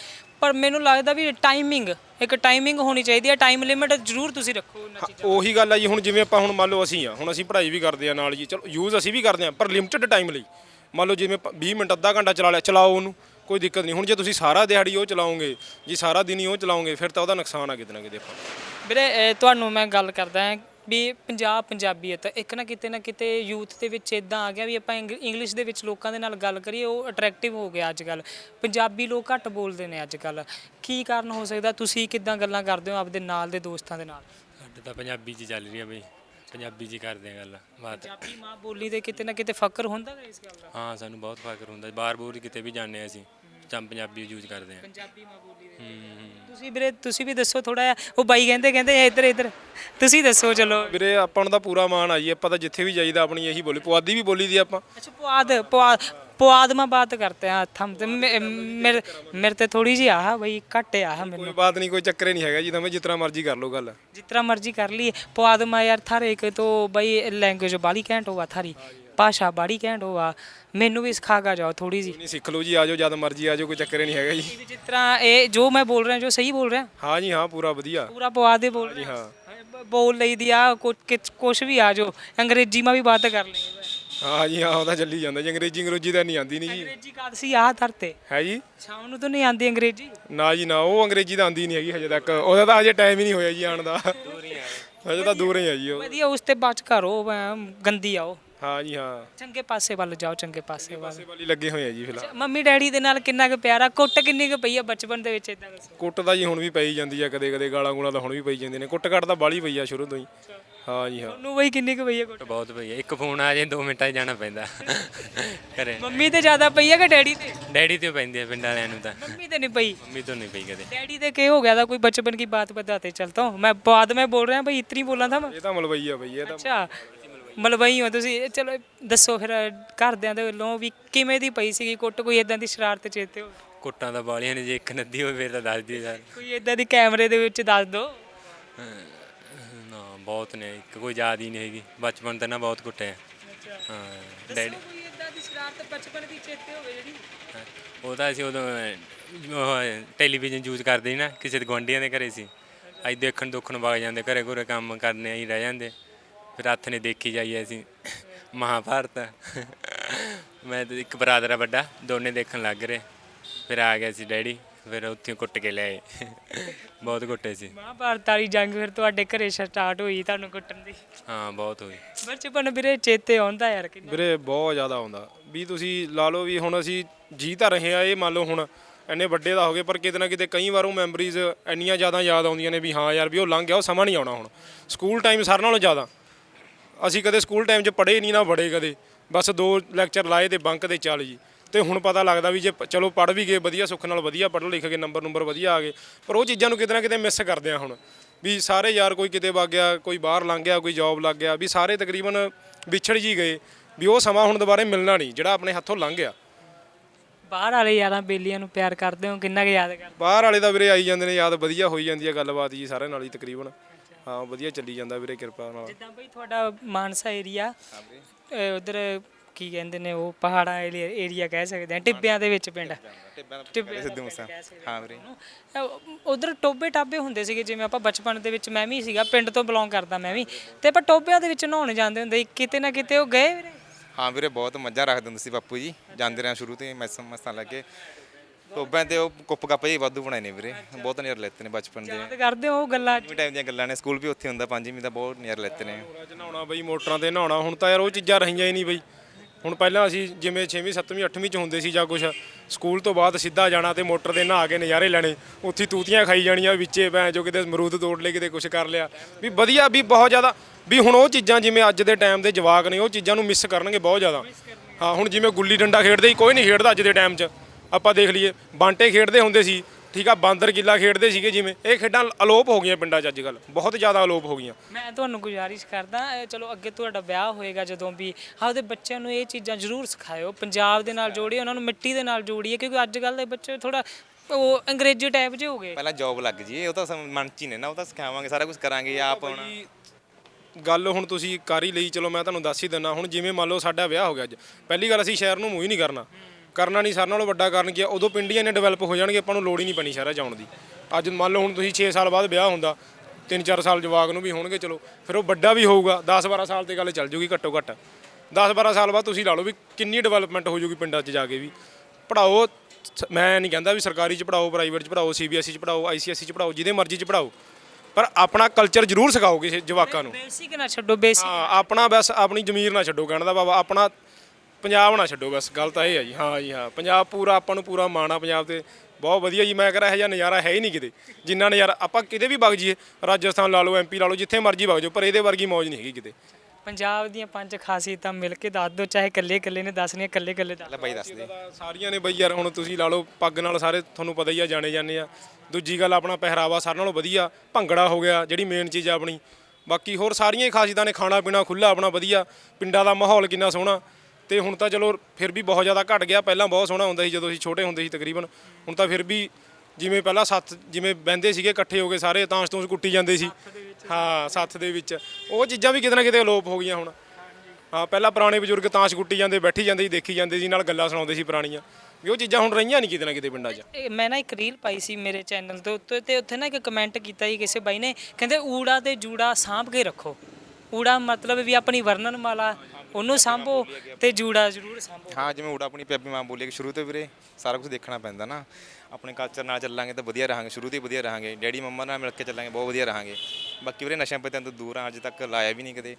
B: ਪਰ ਮੈਨੂੰ ਲੱਗਦਾ ਵੀ ਟਾਈਮਿੰਗ ਇੱਕ ਟਾਈਮਿੰਗ ਹੋਣੀ ਚਾਹੀਦੀ ਹੈ ਟਾਈਮ ਲਿਮਿਟ ਜ਼ਰੂਰ ਤੁਸੀਂ ਰੱਖੋ ਉਹਨਾਂ ਚੀਜ਼ਾਂ
E: ਉਹੀ ਗੱਲ ਆ ਜੀ ਹੁਣ ਜਿਵੇਂ ਆਪਾਂ ਹੁਣ ਮੰਨ ਲਓ ਅਸੀਂ ਆ ਹੁਣ ਅਸੀਂ ਪੜ੍ਹਾਈ ਵੀ ਕਰਦੇ ਆ ਨਾਲ ਜੀ ਚਲੋ ਯੂਜ਼ ਅਸੀਂ ਵੀ ਕਰਦੇ ਆ ਪਰ ਲਿਮਟਿਡ ਟਾਈਮ ਲਈ। ਮੰਨ ਲਓ ਜਿਵੇਂ ਪ- 20 ਮਿੰਟ ਅੱਧਾ ਘੰਟਾ ਚਲਾ ਲਿਆ ਚਲਾਓ ਉਹਨੂੰ ਕੋਈ ਦਿੱਕਤ ਨਹੀਂ। ਹੁਣ ਜੇ ਤੁਸੀਂ ਸਾਰਾ ਦਿਹਾੜੀ ਉਹ ਚਲਾਓਗੇ ਜੀ ਸਾਰਾ ਦਿਨ ਹੀ ਉਹ ਚਲਾਓਗੇ ਫਿਰ ਤਾਂ ਉਹਦਾ ਨੁਕਸਾਨ ਆ ਕਿਤੇ ਨਾ ਕਿਤੇ ਆਪਾਂ।
B: ਵੀਰੇ ਇਹ ਤੁਹਾਨੂੰ ਮੈਂ ਗੱਲ ਕਰਦਾ ਹਾਂ ਵੀ ਪੰਜਾਬ ਪੰਜਾਬੀਅਤ ਇੱਕ ਨਾ ਕਿਤੇ ਨਾ ਕਿਤੇ ਯੂਥ ਦੇ ਵਿੱਚ ਇਦਾਂ ਆ ਗਿਆ ਵੀ ਆਪਾਂ ਇੰਗ- ਇੰਗਲਿਸ਼ ਦੇ ਵਿੱਚ ਲੋਕਾਂ ਦੇ ਨਾਲ ਗੱਲ ਕਰੀਏ ਉਹ ਅਟਰੈਕਟਿਵ ਹੋ ਗਿਆ ਅੱਜ ਕੱਲ ਪੰਜਾਬੀ ਲੋਕ ਘੱਟ ਬੋਲਦੇ ਨੇ ਅੱਜ ਕੱਲ ਕੀ ਕਾਰਨ ਹੋ ਸਕਦਾ? ਤੁਸੀਂ ਕਿੱਦਾਂ ਗੱਲਾਂ ਕਰਦੇ ਹੋ ਆਪਦੇ ਨਾਲ ਦੇ ਦੋਸਤਾਂ ਦੇ ਨਾਲ?
F: ਸਾਡੇ ਤਾਂ ਪੰਜਾਬੀ 'ਚ ਚੱਲ ਰਹੀ ਆ ਬਈ। ਪੰਜਾਬੀ 'ਚ ਹੀ ਕਰਦੇ ਆ ਗੱਲ। ਬਾਤ
B: ਪੰਜਾਬੀ ਮਾਂ ਬੋਲੀ ਦੇ ਕਿਤੇ ਨਾ ਕਿਤੇ ਫਕਰ ਹੁੰਦਾ ਹੈ ਇਸ ਗੱਲ ਦਾ?
F: ਹਾਂ ਸਾਨੂੰ ਬਹੁਤ ਫ਼ਰਕ ਹੁੰਦਾ। ਬਾਹਰ ਬੂਰ ਕਿਤੇ ਵੀ ਜਾਂਦੇ ਹਾਂ ਅਸੀਂ। ਚੰਮ ਪੰਜਾਬੀ ਯੂਜ਼ ਕਰਦੇ ਆ
B: ਪੰਜਾਬੀ ਮਾਂ ਬੋਲੀ ਦੇ
F: ਹੂੰ ਹੂੰ
B: ਤੁਸੀਂ ਵੀਰੇ ਤੁਸੀਂ ਵੀ ਦੱਸੋ ਥੋੜਾ ਜਿਹਾ ਉਹ ਬਾਈ ਕਹਿੰਦੇ ਕਹਿੰਦੇ ਇੱਧਰ ਇੱਧਰ ਤੁਸੀਂ ਦੱਸੋ ਚਲੋ
E: ਵੀਰੇ ਆਪਾਂ ਨੂੰ ਤਾਂ ਪੂਰਾ ਮਾਣ ਆ ਜੀ ਆਪਾਂ ਤਾਂ ਜਿੱਥੇ ਵੀ ਜਾਈਦਾ ਆਪਣੀ ਇਹੀ ਬੋਲੀ ਪੁਆਧੀ ਵੀ ਬੋਲੀ ਦੀ ਆਪਾਂ
B: अच्छा पुआद पुआद पुआद में बात करते हैं हम तो मे- मेरे मेरे ते थोड़ी जी आह भाई घट आह
E: ਕੋਈ
B: मैंने
E: ਬਾਤ ਨਹੀਂ ਕੋਈ ਚੱਕਰ ਹੀ ਨਹੀਂ ਹੈਗਾ ਜੀ ਤਾਂ ਮੈਂ ਜਿਤਨਾ ਮਰਜ਼ੀ ਕਰ ਲਓ ਗੱਲ
B: जितना मर्जी कर लिए पुआद में यार थारे एक तो भाई लैंग्वेज बाली घैंट होगा थारी ਭਾਸ਼ਾ ਬਾੜੀ ਘੈਂਟ ਉਹ ਮੈਨੂੰ ਵੀ ਸਿਖਾ ਕੇ ਜਾਓ ਥੋੜੀ ਜੀ
E: ਨਹੀਂ ਸਿੱਖ ਲਓ ਜੀ ਆਜੋ ਜਦ ਮਰਜ਼ੀ ਆਜੋ ਕੋਈ ਚੱਕਰ ਨਹੀਂ ਹੈਗਾ ਜੀ।
B: ਜਿਸ ਤਰ੍ਹਾਂ ਇਹ ਜੋ ਮੈਂ ਬੋਲ ਰਿਹਾ ਜੋ ਸਹੀ ਬੋਲ ਰਿਹਾ।
E: ਹਾਂ ਜੀ ਹਾਂ ਪੂਰਾ ਵਧੀਆ।
B: ਪੂਰਾ ਪਵਾ ਦੇ
E: ਬੋਲ
B: ਰਿਹਾ।
E: ਹਾਂ।
B: ਬੋਲ ਲਈ ਦੀ ਆ ਕੁਝ ਵੀ ਆ ਅੰਗਰੇਜ਼ੀ ਮਾ ਵੀ ਬਾਤ ਕਰ ਲਈ।
E: ਹਾਂ ਜੀ ਹਾਂ ਤਾਂ ਚੱਲੀ ਜਾਂਦਾ ਜੀ। ਅੰਗਰੇਜ਼ੀ ਅੰਗਰੇਜ਼ੀ ਤਾਂ ਨਹੀਂ ਆਂਦੀ ਨਹੀਂ ਜੀ।
B: ਅੰਗਰੇਜ਼ੀ ਕਾਦ ਸੀ ਆਹ ਧਰਤੇ
E: ਹੈ ਜੀ।
B: ਸ਼ਾਮ ਨੂੰ ਤਾਂ ਨਹੀਂ ਆਂਦੀ ਅੰਗਰੇਜ਼ੀ।
E: ਨਾ ਜੀ ਨਾ ਉਹ ਅੰਗਰੇਜ਼ੀ ਤਾਂ ਆਂਦੀ ਨਹੀਂ ਹੈਗੀ ਹਜੇ ਤੱਕ। ਉਹਦਾ ਤਾਂ ਹਜੇ ਟਾਈਮ ਹੀ ਨਹੀਂ ਹੋਇਆ ਜੀ ਆਣ ਦਾ। ਦੂਰ ਹੀ ਆ। ਜੀ ਉਹ।
B: ਵਧੀਆ ਉਸ ਤੇ ਬਚ ਕਰੋ ਗੰਦੀ ਆਓ
E: ਹਾਂ ਜੀ ਹਾਂ
B: ਚੰਗੇ ਪਾਸੇ ਵੱਲ ਜਾਓ ਚੰਗੇ ਪਾਸੇ ਵੱਲ
E: ਪਾਸੇ ਵਾਲੀ ਲੱਗੇ ਹੋਏ ਆ ਜੀ ਫਿਲਹਾਲ
B: ਮੰਮੀ ਡੈਡੀ ਦੇ ਨਾਲ ਕਿੰਨਾ ਕੁ ਪਿਆਰਾ ਕੁੱਟ ਕਿੰਨੀ ਕੁ ਪਈ ਆ ਬਚਪਨ ਦੇ ਵਿੱਚ ਇਦਾਂ ਦੱਸੋ
E: ਕੁੱਟ ਤਾਂ ਜੀ ਹੁਣ ਵੀ ਪਈ ਜਾਂਦੀ ਆ ਕਦੇ ਕਦੇ ਗਾਲਾਂ ਗੂਲਾਂ ਤਾਂ ਹੁਣ ਵੀ ਪਈ ਜਾਂਦੀਆਂ ਨੇ ਕੁੱਟ ਕੱਟ ਤਾਂ ਬਾਲੀ ਪਈ ਆ ਸ਼ੁਰੂ ਤੋਂ ਹੀ ਹਾਂ ਜੀ ਹਾਂ
B: ਤੁਹਾਨੂੰ ਬਈ ਕਿੰਨੀ ਕੁ ਪਈ ਆ ਕੁੱਟ
F: ਬਹੁਤ ਭਈਆ ਇੱਕ ਫੋਨ ਆ ਜੇ 2 ਮਿੰਟਾਂ 'ਚ ਜਾਣਾ ਪੈਂਦਾ ਘਰੇ
B: ਮੰਮੀ ਤੇ ਜ਼ਿਆਦਾ ਪਈ ਆ ਕਿ ਡੈਡੀ ਤੇ
F: ਡੈਡੀ ਤੇ ਪੈਂਦੀ ਆ ਪਿੰਡ ਵਾਲਿਆਂ ਨੂੰ ਤਾਂ
B: ਮੰਮੀ ਤੇ ਨਹੀਂ ਪਈ
F: ਮੰਮੀ ਤੋਂ ਨਹੀਂ ਪਈ ਕਦੇ
B: डैडी ते के हो गया था कोई बचपन की बात बताते चलता हूँ मैं बाद में बोल रहा भाई इतनी बोला था मैं
E: ਇਹ ਤਾਂ ਮਲਵਈ ਆ ਬਈ ਇਹ ਤਾਂ
B: ਅੱਛਾ ਮਲਵਈ ਹੋ ਤੁਸੀਂ ਚਲੋ ਦੱਸੋ ਫਿਰ ਘਰਦਿਆਂ ਦੇ ਵੱਲੋਂ ਵੀ ਕਿਵੇਂ ਦੀ ਪਈ ਸੀਗੀ ਕੁੱਟ? ਕੋਈ ਇਦਾਂ ਦੀ ਸ਼ਰਾਰਤ ਚੇਤੇ ਹੋ?
F: ਕੁੱਟਾਂ ਦਾ ਬਾਲੀਆਂ ਨੇ ਜੇ ਇੱਕ ਨੱਦੀ ਹੋਵੇ ਫਿਰ ਤਾਂ ਦੱਸ ਦੀ ਯਾਰ।
B: ਕੋਈ ਇਦਾਂ ਦੀ ਕੈਮਰੇ ਦੇ ਵਿੱਚ ਦੱਸ ਦਿਓ
F: ਨਾ ਬਹੁਤ ਨੇ ਇੱਕ ਕੋਈ ਯਾਦ ਹੀ ਨਹੀਂ ਹੈਗੀ। ਬਚਪਨ ਤੇ ਨਾ ਬਹੁਤ ਕੁੱਟਿਆ ਹਾਂ ਡੈਡੀ
B: ਕੋਈ ਇਦਾਂ ਦੀ ਸ਼ਰਾਰਤ ਬਚਪਨ ਦੀ ਚੇਤੇ ਹੋਵੇ ਜਿਹੜੀ?
F: ਉਹ ਤਾਂ ਅਸੀਂ ਉਦੋਂ ਅਹ, ਉਹ ਟੈਲੀਵਿਜ਼ਨ ਯੂਜ਼ ਕਰਦੇ ਸੀ ਨਾ ਕਿਸੇ ਦੇ ਗੁਆਂਢੀਆਂ ਦੇ ਘਰੇ ਸੀ। ਅਸੀਂ ਦੇਖਣ ਦੁੱਖਣ ਵਗ ਜਾਂਦੇ ਘਰੇ ਘਰੇ ਕੰਮ ਕਰਨੇ ਅਸੀਂ ਰਹਿ ਜਾਂਦੇ। ਫਿਰ ਹੱਥ ਨੇ ਦੇਖੀ ਜਾਈਏ ਅਸੀਂ। ਮਹਾਭਾਰਤ। ਮੈਂ ਤੇ ਇੱਕ ਬਰਾਦਰ ਆ ਵੱਡਾ ਦੋਨੇ ਦੇਖਣ ਲੱਗ ਰਹੇ ਫਿਰ ਆ ਗਿਆ ਸੀ ਡੈਡੀ ਫਿਰ ਉੱਥੇ ਕੁੱਟ ਕੇ ਲਿਆਏ ਬਹੁਤ ਕੁੱਟੇ ਸੀ।
B: ਮਹਾਭਾਰਤ ਵਾਲੀ ਜੰਗ ਫਿਰ ਤੁਹਾਡੇ ਘਰੇ ਸਟਾਰਟ ਹੋਈ ਤੁਹਾਨੂੰ ਕੁੱਟਣ ਦੀ?
F: ਹਾਂ ਬਹੁਤ ਹੋਈ।
B: ਬਚਪਨ ਵੀਰੇ ਚੇਤੇ ਆਉਂਦਾ ਯਾਰ ਕਿੰਨਾ।
E: ਵੀਰੇ ਬਹੁਤ ਜ਼ਿਆਦਾ ਆਉਂਦਾ। ਵੀ ਤੁਸੀਂ ਲਾ ਲਓ ਵੀ ਹੁਣ ਅਸੀਂ ਜੀ ਤਾਂ ਰਹੇ ਆ ਇਹ ਮੰਨ ਲਓ ਹੁਣ ਇੰਨੇ ਵੱਡੇ ਦਾ ਹੋ ਗਏ ਪਰ ਕਿਤੇ ਨਾ ਕਿਤੇ ਕਈ ਵਾਰ ਉਹ ਮੈਮਰੀਜ਼ ਇੰਨੀਆਂ ਜ਼ਿਆਦਾ ਯਾਦ ਆਉਂਦੀਆਂ ਨੇ ਵੀ ਹਾਂ ਯਾਰ ਵੀ ਉਹ ਲੰਘ ਗਿਆ ਉਹ ਸਮਾਂ ਨਹੀਂ ਆਉਣਾ ਹੁਣ। ਸਕੂਲ ਟਾਈਮ ਸਾਰਿਆਂ ਨਾਲੋਂ ਜ਼ਿਆਦਾ। ਅਸੀਂ ਕਦੇ ਸਕੂਲ ਟਾਈਮ 'ਚ ਪੜ੍ਹੇ ਨਹੀਂ ਨਾ ਬੜੇ ਕਦੇ। ਬਸ ਦੋ ਲੈਕਚਰ ਲਾਏ ਤੇ ਬੰਕ ਤੇ ਚੱਲ ਜੀ। ਤੇ ਹੁਣ ਪਤਾ ਲੱਗਦਾ ਵੀ ਜੇ ਪ- ਚਲੋ ਪੜ੍ਹ ਵੀ ਗਏ ਵਧੀਆ ਸੁੱਖ ਨਾਲ ਵਧੀਆ ਪੜ੍ਹ ਲਿਖ ਕੇ ਨੰਬਰ ਨੰਬਰ ਵਧੀਆ ਆ ਗਏ। ਪਰ ਉਹ ਚੀਜ਼ਾਂ ਨੂੰ ਕਿਤੇ ਨਾ ਕਿਤੇ ਮਿਸ ਕਰਦੇ ਆ ਹੁਣ। ਵੀ ਸਾਰੇ ਯਾਰ ਕੋਈ ਕਿਤੇ ਵਗ ਗਿਆ ਕੋਈ ਬਾਹਰ ਲੰਘ ਗਿਆ ਕੋਈ ਜੌਬ ਲੱਗ ਗਿਆ ਵੀ ਸਾਰੇ ਤਕਰੀਬਨ ਵਿਛੜ ਜੀ ਗਏ। ਵੀ ਉਹ ਸਮਾਂ ਹੁਣ ਦੁਬਾਰੇ ਮਿਲਣਾ ਨਹੀਂ ਜਿਹੜਾ ਆਪਣੇ ਹੱਥੋਂ ਲੰਘ ਗਿਆ।
B: ਬਾਹਰ ਵਾਲੇ ਯਾਰਾਂ ਬੇਲੀਆਂ ਨੂੰ ਪਿਆਰ ਕਰਦੇ ਹੋ ਕਿੰਨਾ ਕੁ ਯਾਦ ਕਰਦੇ
E: ਬਾਹਰ ਵਾਲੇ ਤਾਂ ਵੀਰੇ ਆਈ ਜਾਂਦੇ ਨੇ ਯਾਦ ਵਧੀਆ ਹੋਈ ਜਾਂਦੀ ਹੈ ਗੱਲਬਾਤ ਜੀ ਸਾਰਿਆਂ ਨਾਲ ਹੀ ਤਕਰੀਬਨ। ਹਾਂ ਵਧੀਆ ਚੱਲੀ ਜਾਂਦਾ ਵੀਰੇ ਕਿਰਪਾ ਨਾਲ।
B: ਜਿੱਦਾਂ ਬਈ ਤੁਹਾਡਾ ਮਾਨਸਾ ਏਰੀਆ ਉਧਰ ਕੀ ਕਹਿੰਦੇ ਨੇ ਉਹ ਪਹਾੜਾਂ ਏਰੀਆ ਕਹਿ ਸਕਦੇ ਆ ਟਿੱਬਿਆਂ ਦੇ ਵਿੱਚ ਪਿੰਡ ਟਿੱਬਿਆਂ ਸਿੱਧੂ ਮੂਸਾ।
G: ਹਾਂ ਵੀਰੇ।
B: ਉਧਰ ਟੋਬੇ ਟਾਬੇ ਹੁੰਦੇ ਸੀਗੇ ਜਿਵੇਂ ਆਪਾਂ ਬਚਪਨ ਦੇ ਵਿੱਚ ਮੈਂ ਵੀ ਸੀਗਾ ਪਿੰਡ ਤੋਂ ਬਿਲੋਂਗ ਕਰਦਾ ਮੈਂ ਵੀ। ਤੇ ਆਪਾਂ ਟੋਬਿਆਂ ਦੇ ਵਿੱਚ ਨਹਾਉਣ ਜਾਂਦੇ ਹੁੰਦੇ ਸੀ। ਕਿਤੇ ਨਾ ਕਿਤੇ ਉਹ ਗਏ ਵੀਰੇ?
G: ਹਾਂ ਵੀਰੇ ਬਹੁਤ ਮੱਝਾਂ ਰੱਖਦੇ ਹੁੰਦੇ ਸੀ ਬਾਪੂ ਜੀ ਜਾਂਦੇ ਰਹੇ ਸ਼ੁਰੂ ਤੋਂ ਹੀ ਮੈਸਾਂ ਮਸਾਂ ਲੱਗੇ ਟੋਬਿਆਂ ਤੇ ਉਹ ਕੁੱਪ ਕੱਪ ਜੀ ਵਾਧੂ ਬਣਾਏ ਨੇ ਵੀਰੇ। ਬਹੁਤ ਨਜ਼ਾਰੇ ਲੈਤੇ ਨੇ ਬਚਪਨ ਦੇ।
B: ਯਾਦ ਕਰਦੇ ਹੋ ਉਹ ਗੱਲਾਂ
G: ਪੰਜਵੀਂ ਟਾਈਮ ਦੀਆਂ ਗੱਲਾਂ ਨੇ ਸਕੂਲ ਵੀ ਉੱਥੇ ਹੁੰਦਾ ਪੰਜਵੀਂ ਦਾ ਬਹੁਤ ਨਜ਼ਾਰੇ ਲੈਤੇ ਨੇ।
E: ਅੱਜ ਨਹਾਉਣਾ ਬਈ ਮੋਟਰਾਂ ਤੇ ਨਹਾਉਣਾ ਹੁਣ ਤਾਂ ਯਾਰ ਉਹ ਚੀਜ਼ਾਂ ਰਹੀਆਂ ਹੀ ਨਹੀਂ ਬਈ। ਹੁਣ ਪਹਿਲਾਂ ਅਸੀਂ ਜਿਵੇਂ 6ਵੀਂ 7ਵੀਂ 8ਵੀਂ ਚ ਹੁੰਦੇ ਸੀ ਜਾਂ ਕੁਛ ਸਕੂਲ ਤੋਂ ਬਾਅਦ ਸਿੱਧਾ ਜਾਣਾ ਤੇ ਮੋਟਰ ਤੇ ਨਹਾ ਕੇ ਨਜ਼ਾਰੇ ਲੈਣੇ। ਉੱਥੇ ਤੂਤੀਆਂ ਖਾਈ ਜਾਣੀਆਂ ਵਿੱਚੇ ਭੈਣ ਜੋ ਕਿਤੇ ਅਮਰੂਦ ਤੋੜ ਲਏ ਕਿਤੇ ਕੁਛ ਕਰ ਲਿਆ। ਵੀ ਵਧੀਆ ਵੀ ਬਹੁਤ ਜ਼ਿਆਦਾ ਵੀ ਹੁਣ ਉਹ ਚੀਜ਼ਾਂ ਜਿਵੇਂ ਅੱਜ ਦੇ ਟਾਈਮ ਦੇ ਜਵਾਕ ਨੇ ਉਹ ਚੀਜ਼ਾਂ ਨੂੰ ਮਿਸ ਕਰਨਗੇ ਬਹੁਤ ਜ਼ਿਆਦਾ। ਹਾਂ ਹੁਣ ਜਿਵੇਂ ਗੁੱਲੀ ਡੰਡਾ ਖੇਡਦੇ ਸੀ ਕੋਈ ਨਹੀਂ ਖੇਡਦਾ ਅੱਜ ਦੇ ਟਾਈਮ 'ਚ। ਆਪਾਂ ਦੇਖ ਲਈਏ ਬਾਂਟੇ ਖੇਡਦੇ ਹੁੰਦੇ ਸੀ ਠੀਕ ਆ ਬਾਂਦਰ ਕਿੱਲਾ ਖੇਡਦੇ ਸੀਗੇ ਜਿਵੇਂ ਇਹ ਖੇਡਾਂ ਅਲੋਪ ਹੋ ਗਈਆਂ ਪਿੰਡਾਂ 'ਚ ਅੱਜ ਕੱਲ ਬਹੁਤ ਜ਼ਿਆਦਾ ਅਲੋਪ ਹੋ ਗਈਆਂ।
B: ਮੈਂ ਤੁਹਾਨੂੰ ਗੁਜ਼ਾਰਿਸ਼ ਕਰਦਾ ਚਲੋ ਅੱਗੇ ਤੁਹਾਡਾ ਵਿਆਹ ਹੋਏਗਾ ਜਦੋਂ ਵੀ ਆਪਦੇ ਬੱਚਿਆਂ ਨੂੰ ਇਹ ਚੀਜ਼ਾਂ ਜ਼ਰੂਰ ਸਿਖਾਇਓ ਪੰਜਾਬ ਦੇ ਨਾਲ ਜੋੜੀਏ ਉਹਨਾਂ ਨੂੰ ਮਿੱਟੀ ਦੇ ਨਾਲ ਜੋੜੀਏ ਕਿਉਂਕਿ ਅੱਜ ਕੱਲ ਦੇ ਬੱਚੇ ਥੋੜਾ ਉਹ ਅੰਗਰੇਜ਼ੀ ਟਾਈਪ ਜਿਹੇ ਹੋ ਗਏ।
G: ਪਹਿਲਾਂ ਜੌਬ ਲੱਗ ਜੀ ਉਹ ਤਾਂ ਸਮ- ਮਨ ਚ ਹੀ ਨੇ ਨਾ ਉਹ ਤਾਂ ਸਿਖਾਵਾਂਗੇ ਸਾਰਾ ਕੁਝ ਕਰਾਂਗੇ ਆਪ ਹੁਣ।
E: ਗੱਲ ਹੁਣ ਤੁਸੀਂ ਕਰ ਹੀ ਲਈ ਚਲੋ ਮੈਂ ਤੁਹਾਨੂੰ ਦੱਸ ਹੀ ਦਿੰਦਾ ਹੁਣ ਜਿਵੇਂ ਮੰਨ ਲਓ ਸਾਡਾ ਵਿਆਹ ਹੋ ਗਿਆ ਅੱਜ ਪਹਿਲੀ ਗੱਲ ਅਸੀਂ ਸ਼ਹਿਰ ਨੂੰ ਮੂੰਹ ਹੀ ਨਹੀਂ ਕਰਨਾ। ਕਰਨਾ ਨਹੀਂ ਸਾਰਿਆਂ ਨਾਲੋਂ ਵੱਡਾ ਕਾਰਨ ਕੀ ਆ? ਉਦੋਂ ਪਿੰਡ ਹੀ ਇੰਨੇ ਡਿਵੈਲਪ ਹੋ ਜਾਣਗੇ ਆਪਾਂ ਨੂੰ ਲੋੜ ਹੀ ਨਹੀਂ ਪੈਣੀ ਸ਼ਹਿਰਾਂ ਆਉਣ ਦੀ। ਅੱਜ ਮੰਨ ਲਓ ਹੁਣ ਤੁਸੀਂ 6 ਸਾਲ ਬਾਅਦ ਵਿਆਹ ਹੁੰਦਾ 3-4 ਸਾਲ ਜਵਾਕ ਨੂੰ ਵੀ ਹੋਣਗੇ ਚਲੋ। ਫਿਰ ਉਹ ਵੱਡਾ ਵੀ ਹੋਊਗਾ 10-12 ਸਾਲ ਤੇ ਗੱਲ ਚੱਲ ਜੂਗੀ ਘੱਟੋ ਘੱਟ। 10-12 ਸਾਲ ਬਾਅਦ ਤੁਸੀਂ ਲਾ ਲਓ ਵੀ ਕਿੰਨੀ ਡਿਵੈਲਪਮੈਂਟ ਹੋ ਜੂਗੀ ਪਿੰਡਾਂ 'ਚ ਜਾ ਕੇ ਵੀ। ਪੜਾਓ ਮੈਂ ਨਹੀਂ ਕਹਿੰਦਾ ਵੀ ਸਰਕਾਰੀ ਚ ਪੜਾਓ ਪ੍ਰਾਈਵੇਟ ਚ ਪੜਾਓ ਸੀਬੀਐਸਈ ਚ ਪੜਾਓ ਆਈਸੀਐਸਈ ਚ ਪੜਾਓ ਜਿਹਦੇ ਮਰਜ਼ੀ ਚ ਪੜਾਓ ਪਰ ਆਪਣਾ ਕਲਚਰ ਜ਼ਰੂਰ ਸਿਖਾਓ ਕਿਸੇ ਜਵਾਕਾਂ ਨੂੰ।
B: ਬੇਸਿਕ ਨਾ ਛੱਡੋ ਬੇਸਿਕ।
E: ਹਾਂ ਆਪਣਾ ਬਸ ਆਪਣੀ ਜ਼ਮੀਰ ਨਾ ਛੱਡੋ ਕਹਿਣ ਦਾ ਬਾਬਾ ਆਪਣਾ ਪੰਜਾਬ ਨਾ ਛੱਡੋ ਬਸ ਗੱਲ ਤਾਂ ਇਹ ਹੈ ਜੀ ਹਾਂ ਜੀ ਹਾਂ। ਪੰਜਾਬ ਪੂਰਾ ਆਪਾਂ ਨੂੰ ਪੂਰਾ ਮਾਣ ਆ ਪੰਜਾਬ ਤੇ। ਬਹੁਤ ਵਧੀਆ ਜੀ ਮੈਂ ਕਹਿੰਦਾ ਇਹੋ ਜਿਹਾ ਨਜ਼ਾਰਾ ਹੈ ਹੀ ਨਹੀਂ ਕਿਤੇ ਜਿੰਨਾ ਨਜ਼ਾਰਾ ਆਪਾਂ ਕਿਤੇ ਵੀ ਵਗ ਜੀਏ ਰਾਜਸਥਾਨ ਲਾ ਲਓ ਐਮਪੀ ਲਾ ਲਓ ਜਿੱਥੇ ਮਰਜ਼ੀ ਵਗ ਜਾਓ ਪਰ ਇਹਦੇ ਵਰਗੀ ਮੌਜ ਨਹੀਂ ਹੈਗੀ ਕਿਤੇ।
B: ਪੰਜਾਬ ਦੀਆਂ ਪੰਜ ਖਾਸੀਅਤਾਂ ਮਿਲ ਕੇ ਦੱਸ ਦਿਓ ਚਾਹੇ ਇਕੱਲੇ ਇਕੱਲੇ ਨੇ ਦੱਸਣੀਆਂ ਇਕੱਲੇ ਇਕੱਲੇ ਦੱਸ
G: ਲੈ ਬਾਈ ਦੱਸ ਦੇ।
E: ਸਾਰੀਆਂ ਨੇ ਬਈ ਯਾਰ ਹੁਣ ਤੁਸੀਂ ਲਾ ਲਓ ਪੱਗ ਨਾਲ ਸਾਰੇ ਤੁਹਾਨੂੰ ਪਤਾ ਹੀ ਆ ਜਾਣੇ ਜਾਂਦੇ ਆ। ਦੂਜੀ ਗੱਲ ਆਪਣਾ ਪਹਿਰਾਵਾ ਸਾਰਿਆਂ ਨਾਲੋਂ ਵਧੀਆ ਭੰਗੜਾ ਹੋ ਗਿਆ ਜਿਹੜੀ ਮੇਨ ਚੀਜ਼ ਆ ਆਪਣੀ। ਬਾਕੀ ਹੋਰ ਸਾਰੀਆਂ ਹੀ ਖਾਸੀਅਤਾਂ ਨੇ ਖਾਣਾ ਪੀਣਾ ਖੁੱਲਾ ਆਪਣਾ ਵਧੀਆ ਪਿੰਡਾਂ ਦਾ ਮਾਹੌਲ ਕਿੰਨਾ ਸੋਹਣਾ। ਤੇ ਹੁਣ ਤਾਂ ਚਲੋ ਫਿਰ ਵੀ ਬਹੁਤ ਜ਼ਿਆਦਾ ਘਟ ਗਿਆ। ਪਹਿਲਾਂ ਬਹੁਤ ਸੋਹਣਾ ਹੁੰਦਾ ਸੀ ਜਦੋਂ ਅਸੀਂ ਛੋਟੇ ਹੁੰਦੇ ਸੀ ਤਕਰੀਬਨ। ਹੁਣ ਤਾਂ ਫਿਰ ਵੀ ਜਿਵੇਂ ਪਹਿਲਾਂ ਸੱਤ ਜਿਵੇਂ ਬਹਿੰਦੇ ਸੀਗੇ ਇਕੱਠੇ ਹੋ ਕੇ ਸਾਰੇ ਤਾਂਸ਼ ਤੂੰਸ਼ ਕੁੱਟੀ ਜਾਂਦੇ ਸੀ। ਹਾਂ ਸੱਥ ਦੇ ਵਿੱਚ। ਉਹ ਚੀਜ਼ਾਂ ਵੀ ਕਿਤੇ ਨਾ ਕਿਤੇ ਅਲੋਪ ਹੋ ਗਈਆਂ ਹੁਣ। ਹਾਂ ਪਹਿਲਾਂ ਪੁਰਾਣੇ ਬਜ਼ੁਰਗ ਤਾਂਸ਼ ਕੁੱਟੀ ਜਾਂਦੇ ਬੈਠੀ ਜਾਂਦੇ ਸੀ ਦੇਖੀ ਜਾਂਦੇ ਸੀ ਨਾਲ ਗੱਲਾਂ ਸੁਣਾਉਂਦੇ ਸੀ ਪੁਰਾਣੀਆਂ। ਵੀ ਉਹ ਚੀਜ਼ਾਂ ਹੁਣ ਰਹੀਆਂ ਨਹੀਂ ਕਿਤੇ ਨਾ ਕਿਤੇ ਪਿੰਡਾਂ 'ਚ।
B: ਇਹ ਮੈਂ ਨਾ ਇੱਕ ਰੀਲ ਪਾਈ ਸੀ ਮੇਰੇ ਚੈਨਲ ਦੇ ਉੱਤੇ ਤੇ ਉੱਥੇ ਨਾ ਇੱਕ ਕਮੈਂਟ ਕੀਤਾ ਜੀ ਕਿਸੇ ਬਾਈ ਨੇ। ਕਹਿੰਦੇ ਊੜਾ ਤੇ ਜੂੜਾ ਸਾਂਭ ਕੇ ਰੱਖੋ। ਊੜਾ ਮਤਲਬ ਵੀ ਆਪਣੀ ਵਰਣਨ ਮਾਲਾ ਉਹਨੂੰ ਸਾਂਭੋ ਤੇ ਜੂੜਾ ਜ਼ਰੂਰ ਸਾਂਭੋ।
G: ਹਾਂ ਜਿਵੇਂ ਊੜਾ ਆਪਣੀ ਪੰਜਾਬੀ ਮਾਂ ਬੋਲੀ ਕਿ ਸ਼ੁਰੂ ਤੋਂ ਵੀਰੇ ਸਾਰਾ ਕੁਝ ਦੇਖਣਾ ਪੈਂਦਾ ਨਾ। ਆਪਣੇ ਕਲਚਰ ਨਾਲ ਚੱਲਾਂਗੇ ਤਾਂ ਵਧੀਆ ਰਹਾਂਗੇ ਸ਼ੁਰੂ ਤੋਂ ਹੀ ਵਧੀਆ ਰਹਾਂਗੇ। ਡੈਡੀ ਮੰਮਾ ਨਾਲ ਮਿਲ ਕੇ ਚੱਲਾਂਗੇ ਬਹੁਤ ਵਧੀਆ ਰਹਾਂਗੇ। ਬਾਕੀ ਵੀਰੇ ਨਸ਼ਿਆਂ ਪੱਤਿਆਂ ਤੋਂ ਦੂਰ ਆ ਅੱਜ ਤੱਕ ਲਾਇਆ ਵੀ ਨਹੀਂ ਕਦੇ।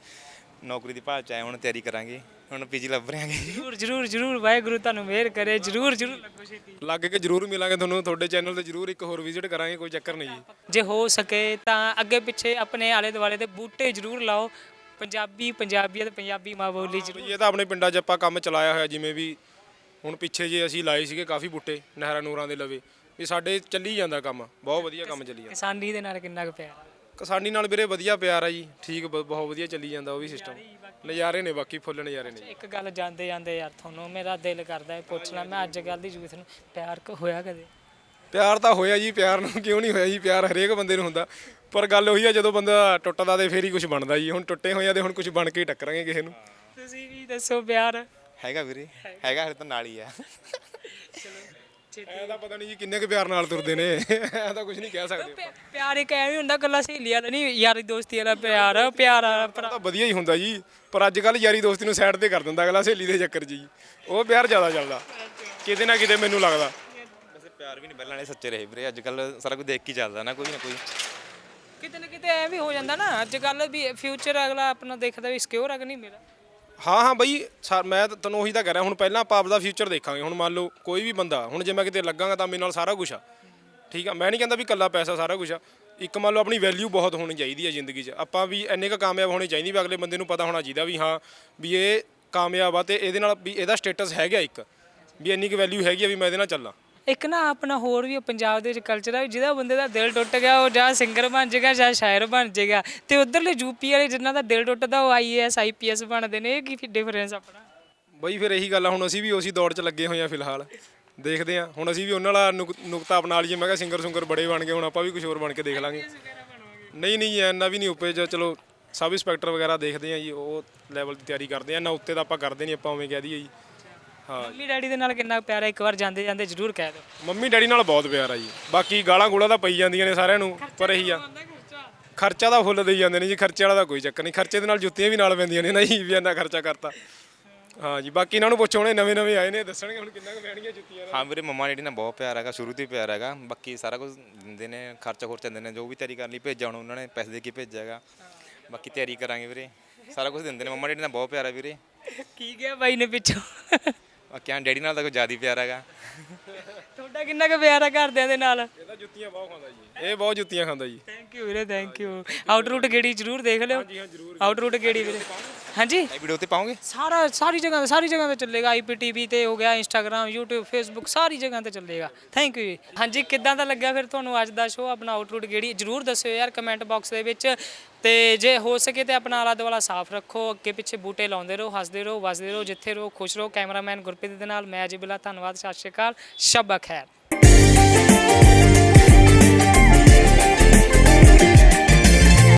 G: ਨੌਕਰੀ ਦੀ ਭਾਲ ਚ ਆਏ ਹੁਣ ਤਿਆਰੀ ਕਰਾਂਗੇ। ਹੁਣ ਪੀਜੀ ਲੱਭ ਰਹੇ ਆਂਗੇ।
B: ਜ਼ਰੂਰ ਜ਼ਰੂਰ ਜ਼ਰੂਰ ਵਾਹਿਗੁਰੂ ਤੁਹਾਨੂੰ ਮਿਹਰ ਕਰੇ ਜ਼ਰੂਰ ਜ਼ਰੂਰ। ਲੱਗੋ ਛੇਤੀ
E: ਲੱਗ ਕੇ ਜ਼ਰੂਰ ਮਿਲਾਂਗੇ ਤੁਹਾਨੂੰ ਤੁਹਾਡੇ ਚੈਨਲ ਤੇ ਜ਼ਰੂਰ ਇੱਕ ਹੋਰ ਵਿਜ਼ਿਟ ਕਰਾਂਗੇ ਕੋਈ ਚੱਕਰ ਨਹੀਂ ਜੀ।
B: ਜੇ ਹੋ ਸਕੇ ਤਾਂ ਅੱਗੇ ਪਿੱਛੇ ਆਪਣੇ ਆਲੇ ਦੁਆਲੇ ਦੇ ਬੂਟੇ ਜ਼ਰੂਰ ਲਾਓ ਪੰਜਾਬੀ ਪੰਜਾਬੀਅਤ ਪੰਜਾਬੀ ਮਾਂ ਬੋਲੀ ਜ਼ਰੂਰ।
E: ਬਈ ਇਹ ਤਾਂ ਆਪਣੇ ਪਿੰਡਾਂ 'ਚ ਆਪਾਂ ਕੰਮ ਚਲਾਇਆ ਹੋਇਆ ਜਿਵੇਂ ਵੀ ਹੁਣ ਪਿੱਛੇ ਜੇ ਅਸੀਂ ਲਾਏ ਸੀਗੇ ਕਾਫੀ ਬੂਟੇ ਨਹਿਰਾਂ ਨੂਰਾਂ ਦੇ ਲਵੇ ਵੀ ਸਾਡੇ ਚੱਲੀ ਜਾਂਦਾ ਕੰਮ ਬਹੁਤ ਵਧੀਆ ਕੰਮ ਚੱਲੀ ਜਾਂਦਾ।
B: ਕਿਸਾਨੀ ਦੇ ਨਾਲ ਕਿੰਨਾ ਕੁ ਪਿਆਰ ਆ।
E: ਕਿਸਾਨੀ ਨਾਲ ਵੀਰੇ ਵਧੀਆ ਪਿਆਰ ਆ ਜੀ ਠੀਕ ਬ- ਬਹੁਤ ਵਧੀਆ ਚੱਲੀ ਜਾਂਦਾ ਉਹ ਵੀ ਸਿਸਟਮ ਨਜ਼ਾਰੇ ਨੇ ਬਾਕੀ ਫੁੱਲ ਨਜ਼ਾਰੇ ਨੇ।
B: ਇੱਕ ਗੱਲ ਜਾਂਦੇ ਜਾਂਦੇ ਯਾਰ ਤੁਹਾਨੂੰ ਮੇਰਾ ਦਿਲ ਕਰਦਾ ਹੈ ਪੁੱਛਣਾ ਮੈਂ ਅੱਜ ਕੱਲ੍ਹ ਦੀ ਯੂਥ ਨੂੰ ਪਿਆਰ ਕ ਹੋਇਆ ਕਦੇ?
E: ਪਿਆਰ ਤਾਂ ਹੋਇਆ ਜੀ ਪਿਆਰ ਨੂੰ ਕਿਉਂ ਨਹੀਂ ਹੋਇਆ ਜੀ ਪਿਆਰ ਹਰੇਕ ਬੰਦੇ ਨੂੰ ਹੁੰਦਾ। ਪਰ ਗੱਲ ਉਹੀ ਆ ਜਦੋਂ ਬੰਦਾ ਟੁੱਟਦਾ ਤੇ ਫੇਰ ਹੀ ਕੁਝ ਬਣਦਾ ਜੀ। ਹੁਣ ਟੁੱਟੇ ਹੋਏ ਆ ਤੇ ਹੁਣ ਕੁਝ ਬਣ ਕੇ ਹੀ ਟੱਕਰਾਂਗੇ ਕਿਸੇ ਨੂੰ।
B: ਤੁਸੀਂ ਵੀ ਦੱਸੋ ਪਿਆਰ।
G: ਹੈਗਾ ਵੀਰੇ ਹੈਗਾ ਹਰੇ ਤਾਂ ਨਾਲ ਹੀ ਆ।
E: ਐ ਤਾਂ ਪਤਾ ਨਹੀਂ ਜੀ ਕਿੰਨੇ ਕੁ ਪਿਆਰ ਨਾਲ ਤੁਰਦੇ ਨੇ। ਐ ਤਾਂ ਕੁਝ ਨਹੀਂ ਕਹਿ ਸਕਦੇ।
B: ਪਿ- ਪਿਆਰ ਇੱਕ ਐਵੇਂ ਹੁੰਦਾ ਗੱਲਾਂ ਸਹੇਲੀ ਵਾਲਾ ਨਹੀਂ ਯਾਰੀ ਦੋਸਤੀ ਵਾਲਾ ਪਿਆਰ ਆ, ਪਿਆਰ ਆ ਭਰਾ।
E: ਤਾਂ ਵਧੀਆ ਹੀ ਹੁੰਦਾ ਜੀ। ਪਰ ਅੱਜ ਕੱਲ ਯਾਰੀ ਦੋਸਤੀ ਨੂੰ ਸਾਈਡ ਤੇ ਕਰ ਦਿੰਦਾ ਅਗਲਾ ਸਹੇਲੀ ਦੇ ਚੱਕਰ 'ਚ ਜੀ। ਉਹ ਪਿਆਰ ਜ਼ਿਆਦਾ ਚੱਲਦਾ। ਕਿਤੇ ਨਾ ਕਿਤੇ ਮੈਨੂੰ ਲੱਗਦਾ।
G: ਵੈਸੇ ਪਿਆਰ ਵੀ ਨਹੀਂ ਪਹਿਲਾਂ ਵਾਲੇ ਸੱਚੇ ਰਹੇ ਵੀਰੇ। ਅੱਜ ਕੱਲ ਸਾਰਾ ਕੁਝ ਦੇਖ ਕੇ ਹੀ ਚੱਲਦਾ ਨਾ ਕੋਈ ਨਾ ਕੋਈ।
B: ਕਿਤੇ ਨਾ ਕਿਤੇ ਐ ਵੀ ਹੋ ਜਾਂਦਾ ਨਾ, ਅੱਜ ਕੱਲ ਵੀ ਫਿਊਚਰ ਅਗਲਾ ਆਪਣਾ ਦੇਖਦਾ ਵੀ ਸਿਕਿਉਰ ਆ ਨਹੀਂ ਮੇਰਾ
E: ਹਾਂ ਹਾਂ ਬਈ, ਸਾ- ਮੈਂ ਤਾਂ ਤੁਹਾਨੂੰ ਉਹੀ ਤਾਂ ਕਹਿ ਰਿਹਾ, ਹੁਣ ਪਹਿਲਾਂ ਆਪਾਂ ਆਪਦਾ ਫਿਊਚਰ ਦੇਖਾਂਗੇ, ਹੁਣ ਮੰਨ ਲਓ ਕੋਈ ਵੀ ਬੰਦਾ, ਹੁਣ ਜੇ ਮੈਂ ਕਿਤੇ ਲੱਗਾਂਗਾ ਤਾਂ ਮੇਰੇ ਨਾਲ ਸਾਰਾ ਕੁਝ ਆ। ਠੀਕ ਆ, ਮੈਂ ਨਹੀਂ ਕਹਿੰਦਾ ਵੀ ਕੱਲਾ ਪੈਸਾ ਸਾਰਾ ਕੁਝ ਆ। ਇੱਕ ਮੰਨ ਲਓ ਆਪਣੀ ਵੈਲਿਊ ਬਹੁਤ ਹੋਣੀ ਚਾਹੀਦੀ ਹੈ ਜ਼ਿੰਦਗੀ 'ਚ। ਆਪਾਂ ਵੀ ਇੰਨੇ ਕੁ ਕਾਮਯਾਬ ਹੋਣੇ ਚਾਹੀਦੀ ਵੀ ਅਗਲੇ ਬੰਦੇ ਨੂੰ ਪਤਾ ਹੋਣਾ ਚਾਹੀਦਾ ਵੀ ਹਾਂ, ਵੀ ਇਹ ਕਾਮਯਾਬ ਆ ਤੇ ਇਹਦੇ ਨਾਲ ਵੀ ਇਹਦਾ ਸਟੇਟਸ ਹੈਗਾ ਇੱਕ, ਵੀ ਇੰਨੀ ਕੁ ਵੈਲਿਊ ਹੈਗੀ ਆ ਵੀ ਮੈਂ ਇਹਦੇ ਨਾਲ ਚੱਲਾਂ।
B: ਇੱਕ ਨਾ ਆਪਣਾ ਹੋਰ ਵੀ ਪੰਜਾਬ ਦੇ ਵਿੱਚ ਕਲਚਰ ਆ ਜਿਹਦਾ ਬੰਦੇ ਦਾ ਦਿਲ ਟੁੱਟ ਗਿਆ, ਉਹ ਜਾਂ ਸਿੰਗਰ ਬਣ ਜਾਏਗਾ ਜਾਂ ਸ਼ਾਇਰ ਬਣ ਜਾਏਗਾ ਤੇ ਉਧਰਲੇ ਯੂਪੀ ਵਾਲੇ ਜਿਨ੍ਹਾਂ ਦਾ ਦਿਲ ਟੁੱਟਦਾ, ਉਹ ਆਈਏਐਸ ਆਈਪੀਐਸ ਬਣਦੇ ਨੇ, ਇਹ ਕੀ ਡਿਫਰੈਂਸ ਆਪਣਾ?
E: ਬਈ ਫਿਰ ਇਹੀ ਗੱਲ ਆ, ਹੁਣ ਅਸੀਂ ਵੀ ਉਸੇ ਦੌੜ 'ਚ ਲੱਗੇ ਹੋਏ ਆ ਫਿਲਹਾਲ। ਦੇਖਦੇ ਆ, ਹੁਣ ਅਸੀਂ ਵੀ ਉਹਨਾਂ ਵਾਲਾ ਨੁਕ- ਨੁਕਤਾ ਅਪਣਾ ਲਈਏ ਮੈਂ ਕਿਹਾ ਸਿੰਗਰ ਸੁੰਗਰ ਬੜੇ ਬਣ ਗਏ, ਹੁਣ ਆਪਾਂ ਵੀ ਕੁਝ ਹੋਰ ਬਣ ਕੇ ਦੇਖ ਲਾਂਗੇ। ਨਹੀਂ ਨਹੀਂ ਐਨਾ ਵੀ ਨਹੀਂ ਉੱਪਰ, ਜੋ ਚਲੋ ਸਬ ਇੰਸਪੈਕਟਰ ਵਗੈਰਾ ਦੇਖਦੇ ਆ ਜੀ, ਉਹ ਲੈਵਲ ਦੀ ਤਿਆਰੀ ਕਰਦੇ ਆ ਨਾ ਉੱਤੇ ਤਾਂ ਆਪਾਂ ਕਰਦੇ ਨਹੀਂ, ਆਪਾਂ ਉਵੇਂ ਕਹਿ ਦਈਏ ਜੀ। ਹਾਂ।
B: ਮੰਮੀ ਡੈਡੀ ਦੇ ਨਾਲ ਕਿੰਨਾ ਪਿਆਰ ਹੈ? ਇੱਕ ਵਾਰ ਜਾਂਦੇ ਜਾਂਦੇ ਜ਼ਰੂਰ ਕਹਿ ਦਿਓ।
E: ਮੰਮੀ ਡੈਡੀ ਨਾਲ ਬਹੁਤ ਪਿਆਰ ਆ ਜੀ। ਬਾਕੀ ਗਾਲਾਂ ਗੂਲਾਂ ਤਾਂ ਪਈ ਜਾਂਦੀਆਂ ਨੇ ਸਾਰਿਆਂ ਨੂੰ ਪਰ ਇਹੀ ਆ। ਖਰਚਾ। ਤਾਂ ਫੁੱਲ ਦੇਈ ਜਾਂਦੇ ਨੇ ਜੀ ਖਰਚੇ ਵਾਲਾ ਤਾਂ ਕੋਈ ਚੱਕਰ ਨਹੀਂ। ਖਰਚੇ ਦੇ ਨਾਲ ਜੁੱਤੀਆਂ ਵੀ ਨਾਲ ਪੈਂਦੀਆਂ ਨੇ ਨਾ ਜੀ ਵੀ ਇੰਨਾ ਖਰਚਾ ਕਰਤਾ। ਹਾਂ ਜੀ ਬਾਕੀ ਇਹਨਾਂ ਨੂੰ ਪੁੱਛੋ ਹੁਣੇ ਨਵੇਂ ਨਵੇਂ ਆਏ ਨੇ ਦੱਸਣਗੇ ਹੁਣ ਕਿੰਨਾ ਕੁ ਪੈਣਗੀਆਂ ਜੁੱਤੀਆਂ
G: ਹਾਂ ਵੀਰੇ ਮੰਮਾ ਡੈਡੀ ਨਾਲ ਬਹੁਤ ਪਿਆਰ ਹੈਗਾ ਸ਼ੁਰੂ ਤੋਂ ਹੀ ਪਿਆਰ ਹੈਗਾ। ਬਾਕੀ ਸਾਰਾ ਕੁਝ ਦਿੰਦੇ ਨੇ ਖਰਚਾ ਖੁਰਚਾ ਦਿੰਦੇ ਨੇ ਜੋ ਵੀ ਤਿਆਰੀ ਕਰਨ ਲਈ ਭੇਜਿਆ ਹੁਣ ਉਹਨਾਂ ਨੇ ਪੈਸੇ ਦੇ ਕੇ ਭੇਜਿਆ ਹੈਗਾ। ਬਾਕੀ ਤਿਆਰੀ ਕਰਾਂਗੇ ਵੀਰੇ। ਸਾਰਾ ਕੁਝ ਦਿੰਦੇ ਨੇ ਮੰਮਾ ਡੈਡੀ ਨਾਲ ਬਹੁਤ ਪਿਆਰ ਹੈ ਵੀਰੇ।
B: ਕੀ ਗਿਆ ਬਾਈ ਨੇ ਪਿੱਛੋਂ?
G: ਬਾਕੀ ਹਾਂ ਡੈਡੀ ਨਾਲ ਤਾਂ ਕੋਈ ਜ਼ਿਆਦਾ ਪਿਆਰ ਹੈਗਾ।
B: ਤੁਹਾਡਾ ਕਿੰਨਾ ਕੁ ਪਿਆਰ ਆ ਘਰਦਿਆਂ ਦੇ ਨਾਲ?
E: ਇਹ ਤਾਂ ਜੁੱਤੀਆਂ ਬਹੁਤ ਖਾਂਦਾ ਜੀ। ਇਹ ਬਹੁਤ ਜੁੱਤੀਆਂ ਖਾਂਦਾ ਜੀ।
B: ਥੈਂਕ ਯੂ ਵੀਰੇ ਥੈਂਕ ਯੂ ਆਊਟ ਰੂਟ ਗੇੜੀ ਜ਼ਰੂਰ ਦੇਖ ਲਿਓ। ਆਊਟ ਰੂਟ ਗੇੜੀ ਵੀਰੇ? ਹਾਂਜੀ।
G: ਇਹ ਵੀਡੀਓ ਤੇ ਪਾਉਂਗੇ
B: ਸਾਰਾ ਸਾਰੀ ਜਗ੍ਹਾ ਤੇ ਸਾਰੀ ਜਗ੍ਹਾ ਤੇ ਚੱਲੇਗਾ। ਆਈਪੀਟੀਵੀ ਤੇ ਹੋ ਗਿਆ ਇੰਸਟਾਗ੍ਰam YouTube Facebook ਸਾਰੀ ਜਗ੍ਹਾ ਤੇ ਚੱਲੇਗਾ। ਥੈਂਕ ਯੂ ਹਾਂਜੀ ਕਿੱਦਾਂ ਦਾ ਲੱਗਿਆ ਫਿਰ ਤੁਹਾਨੂੰ ਅੱਜ ਦਾ ਸ਼ੋਅ ਆਪਣਾ ਆਊਟਰੂਟ ਗੇੜੀ ਜਰੂਰ ਦੱਸਿਓ ਯਾਰ ਕਮੈਂਟ ਬਾਕਸ ਦੇ ਵਿੱਚ। ਤੇ ਜੇ ਹੋ ਸਕੇ ਤੇ ਆਪਣਾ ਆਲਾ ਦੁਆਲਾ ਸਾਫ਼ ਰੱਖੋ। ਅੱਗੇ ਪਿੱਛੇ ਬੂਟੇ ਲਾਉਂਦੇ ਰਹੋ ਹੱਸਦੇ ਰਹੋ ਵਸਦੇ ਰਹੋ ਜਿੱਥੇ ਰਹੋ ਖੁਸ਼ ਰਹੋ। ਕੈਮਰਾਮੈਨ ਗੁਰਪ੍ਰੀਤ ਦੇ ਨਾਲ ਮੈਂ ਅਜੇ ਬਿਲਾ। ਧੰਨਵਾਦ ਸਤਿ ਸ਼੍ਰੀ ਅਕਾਲ। ਸ਼ਬਾ ਖੈਰ।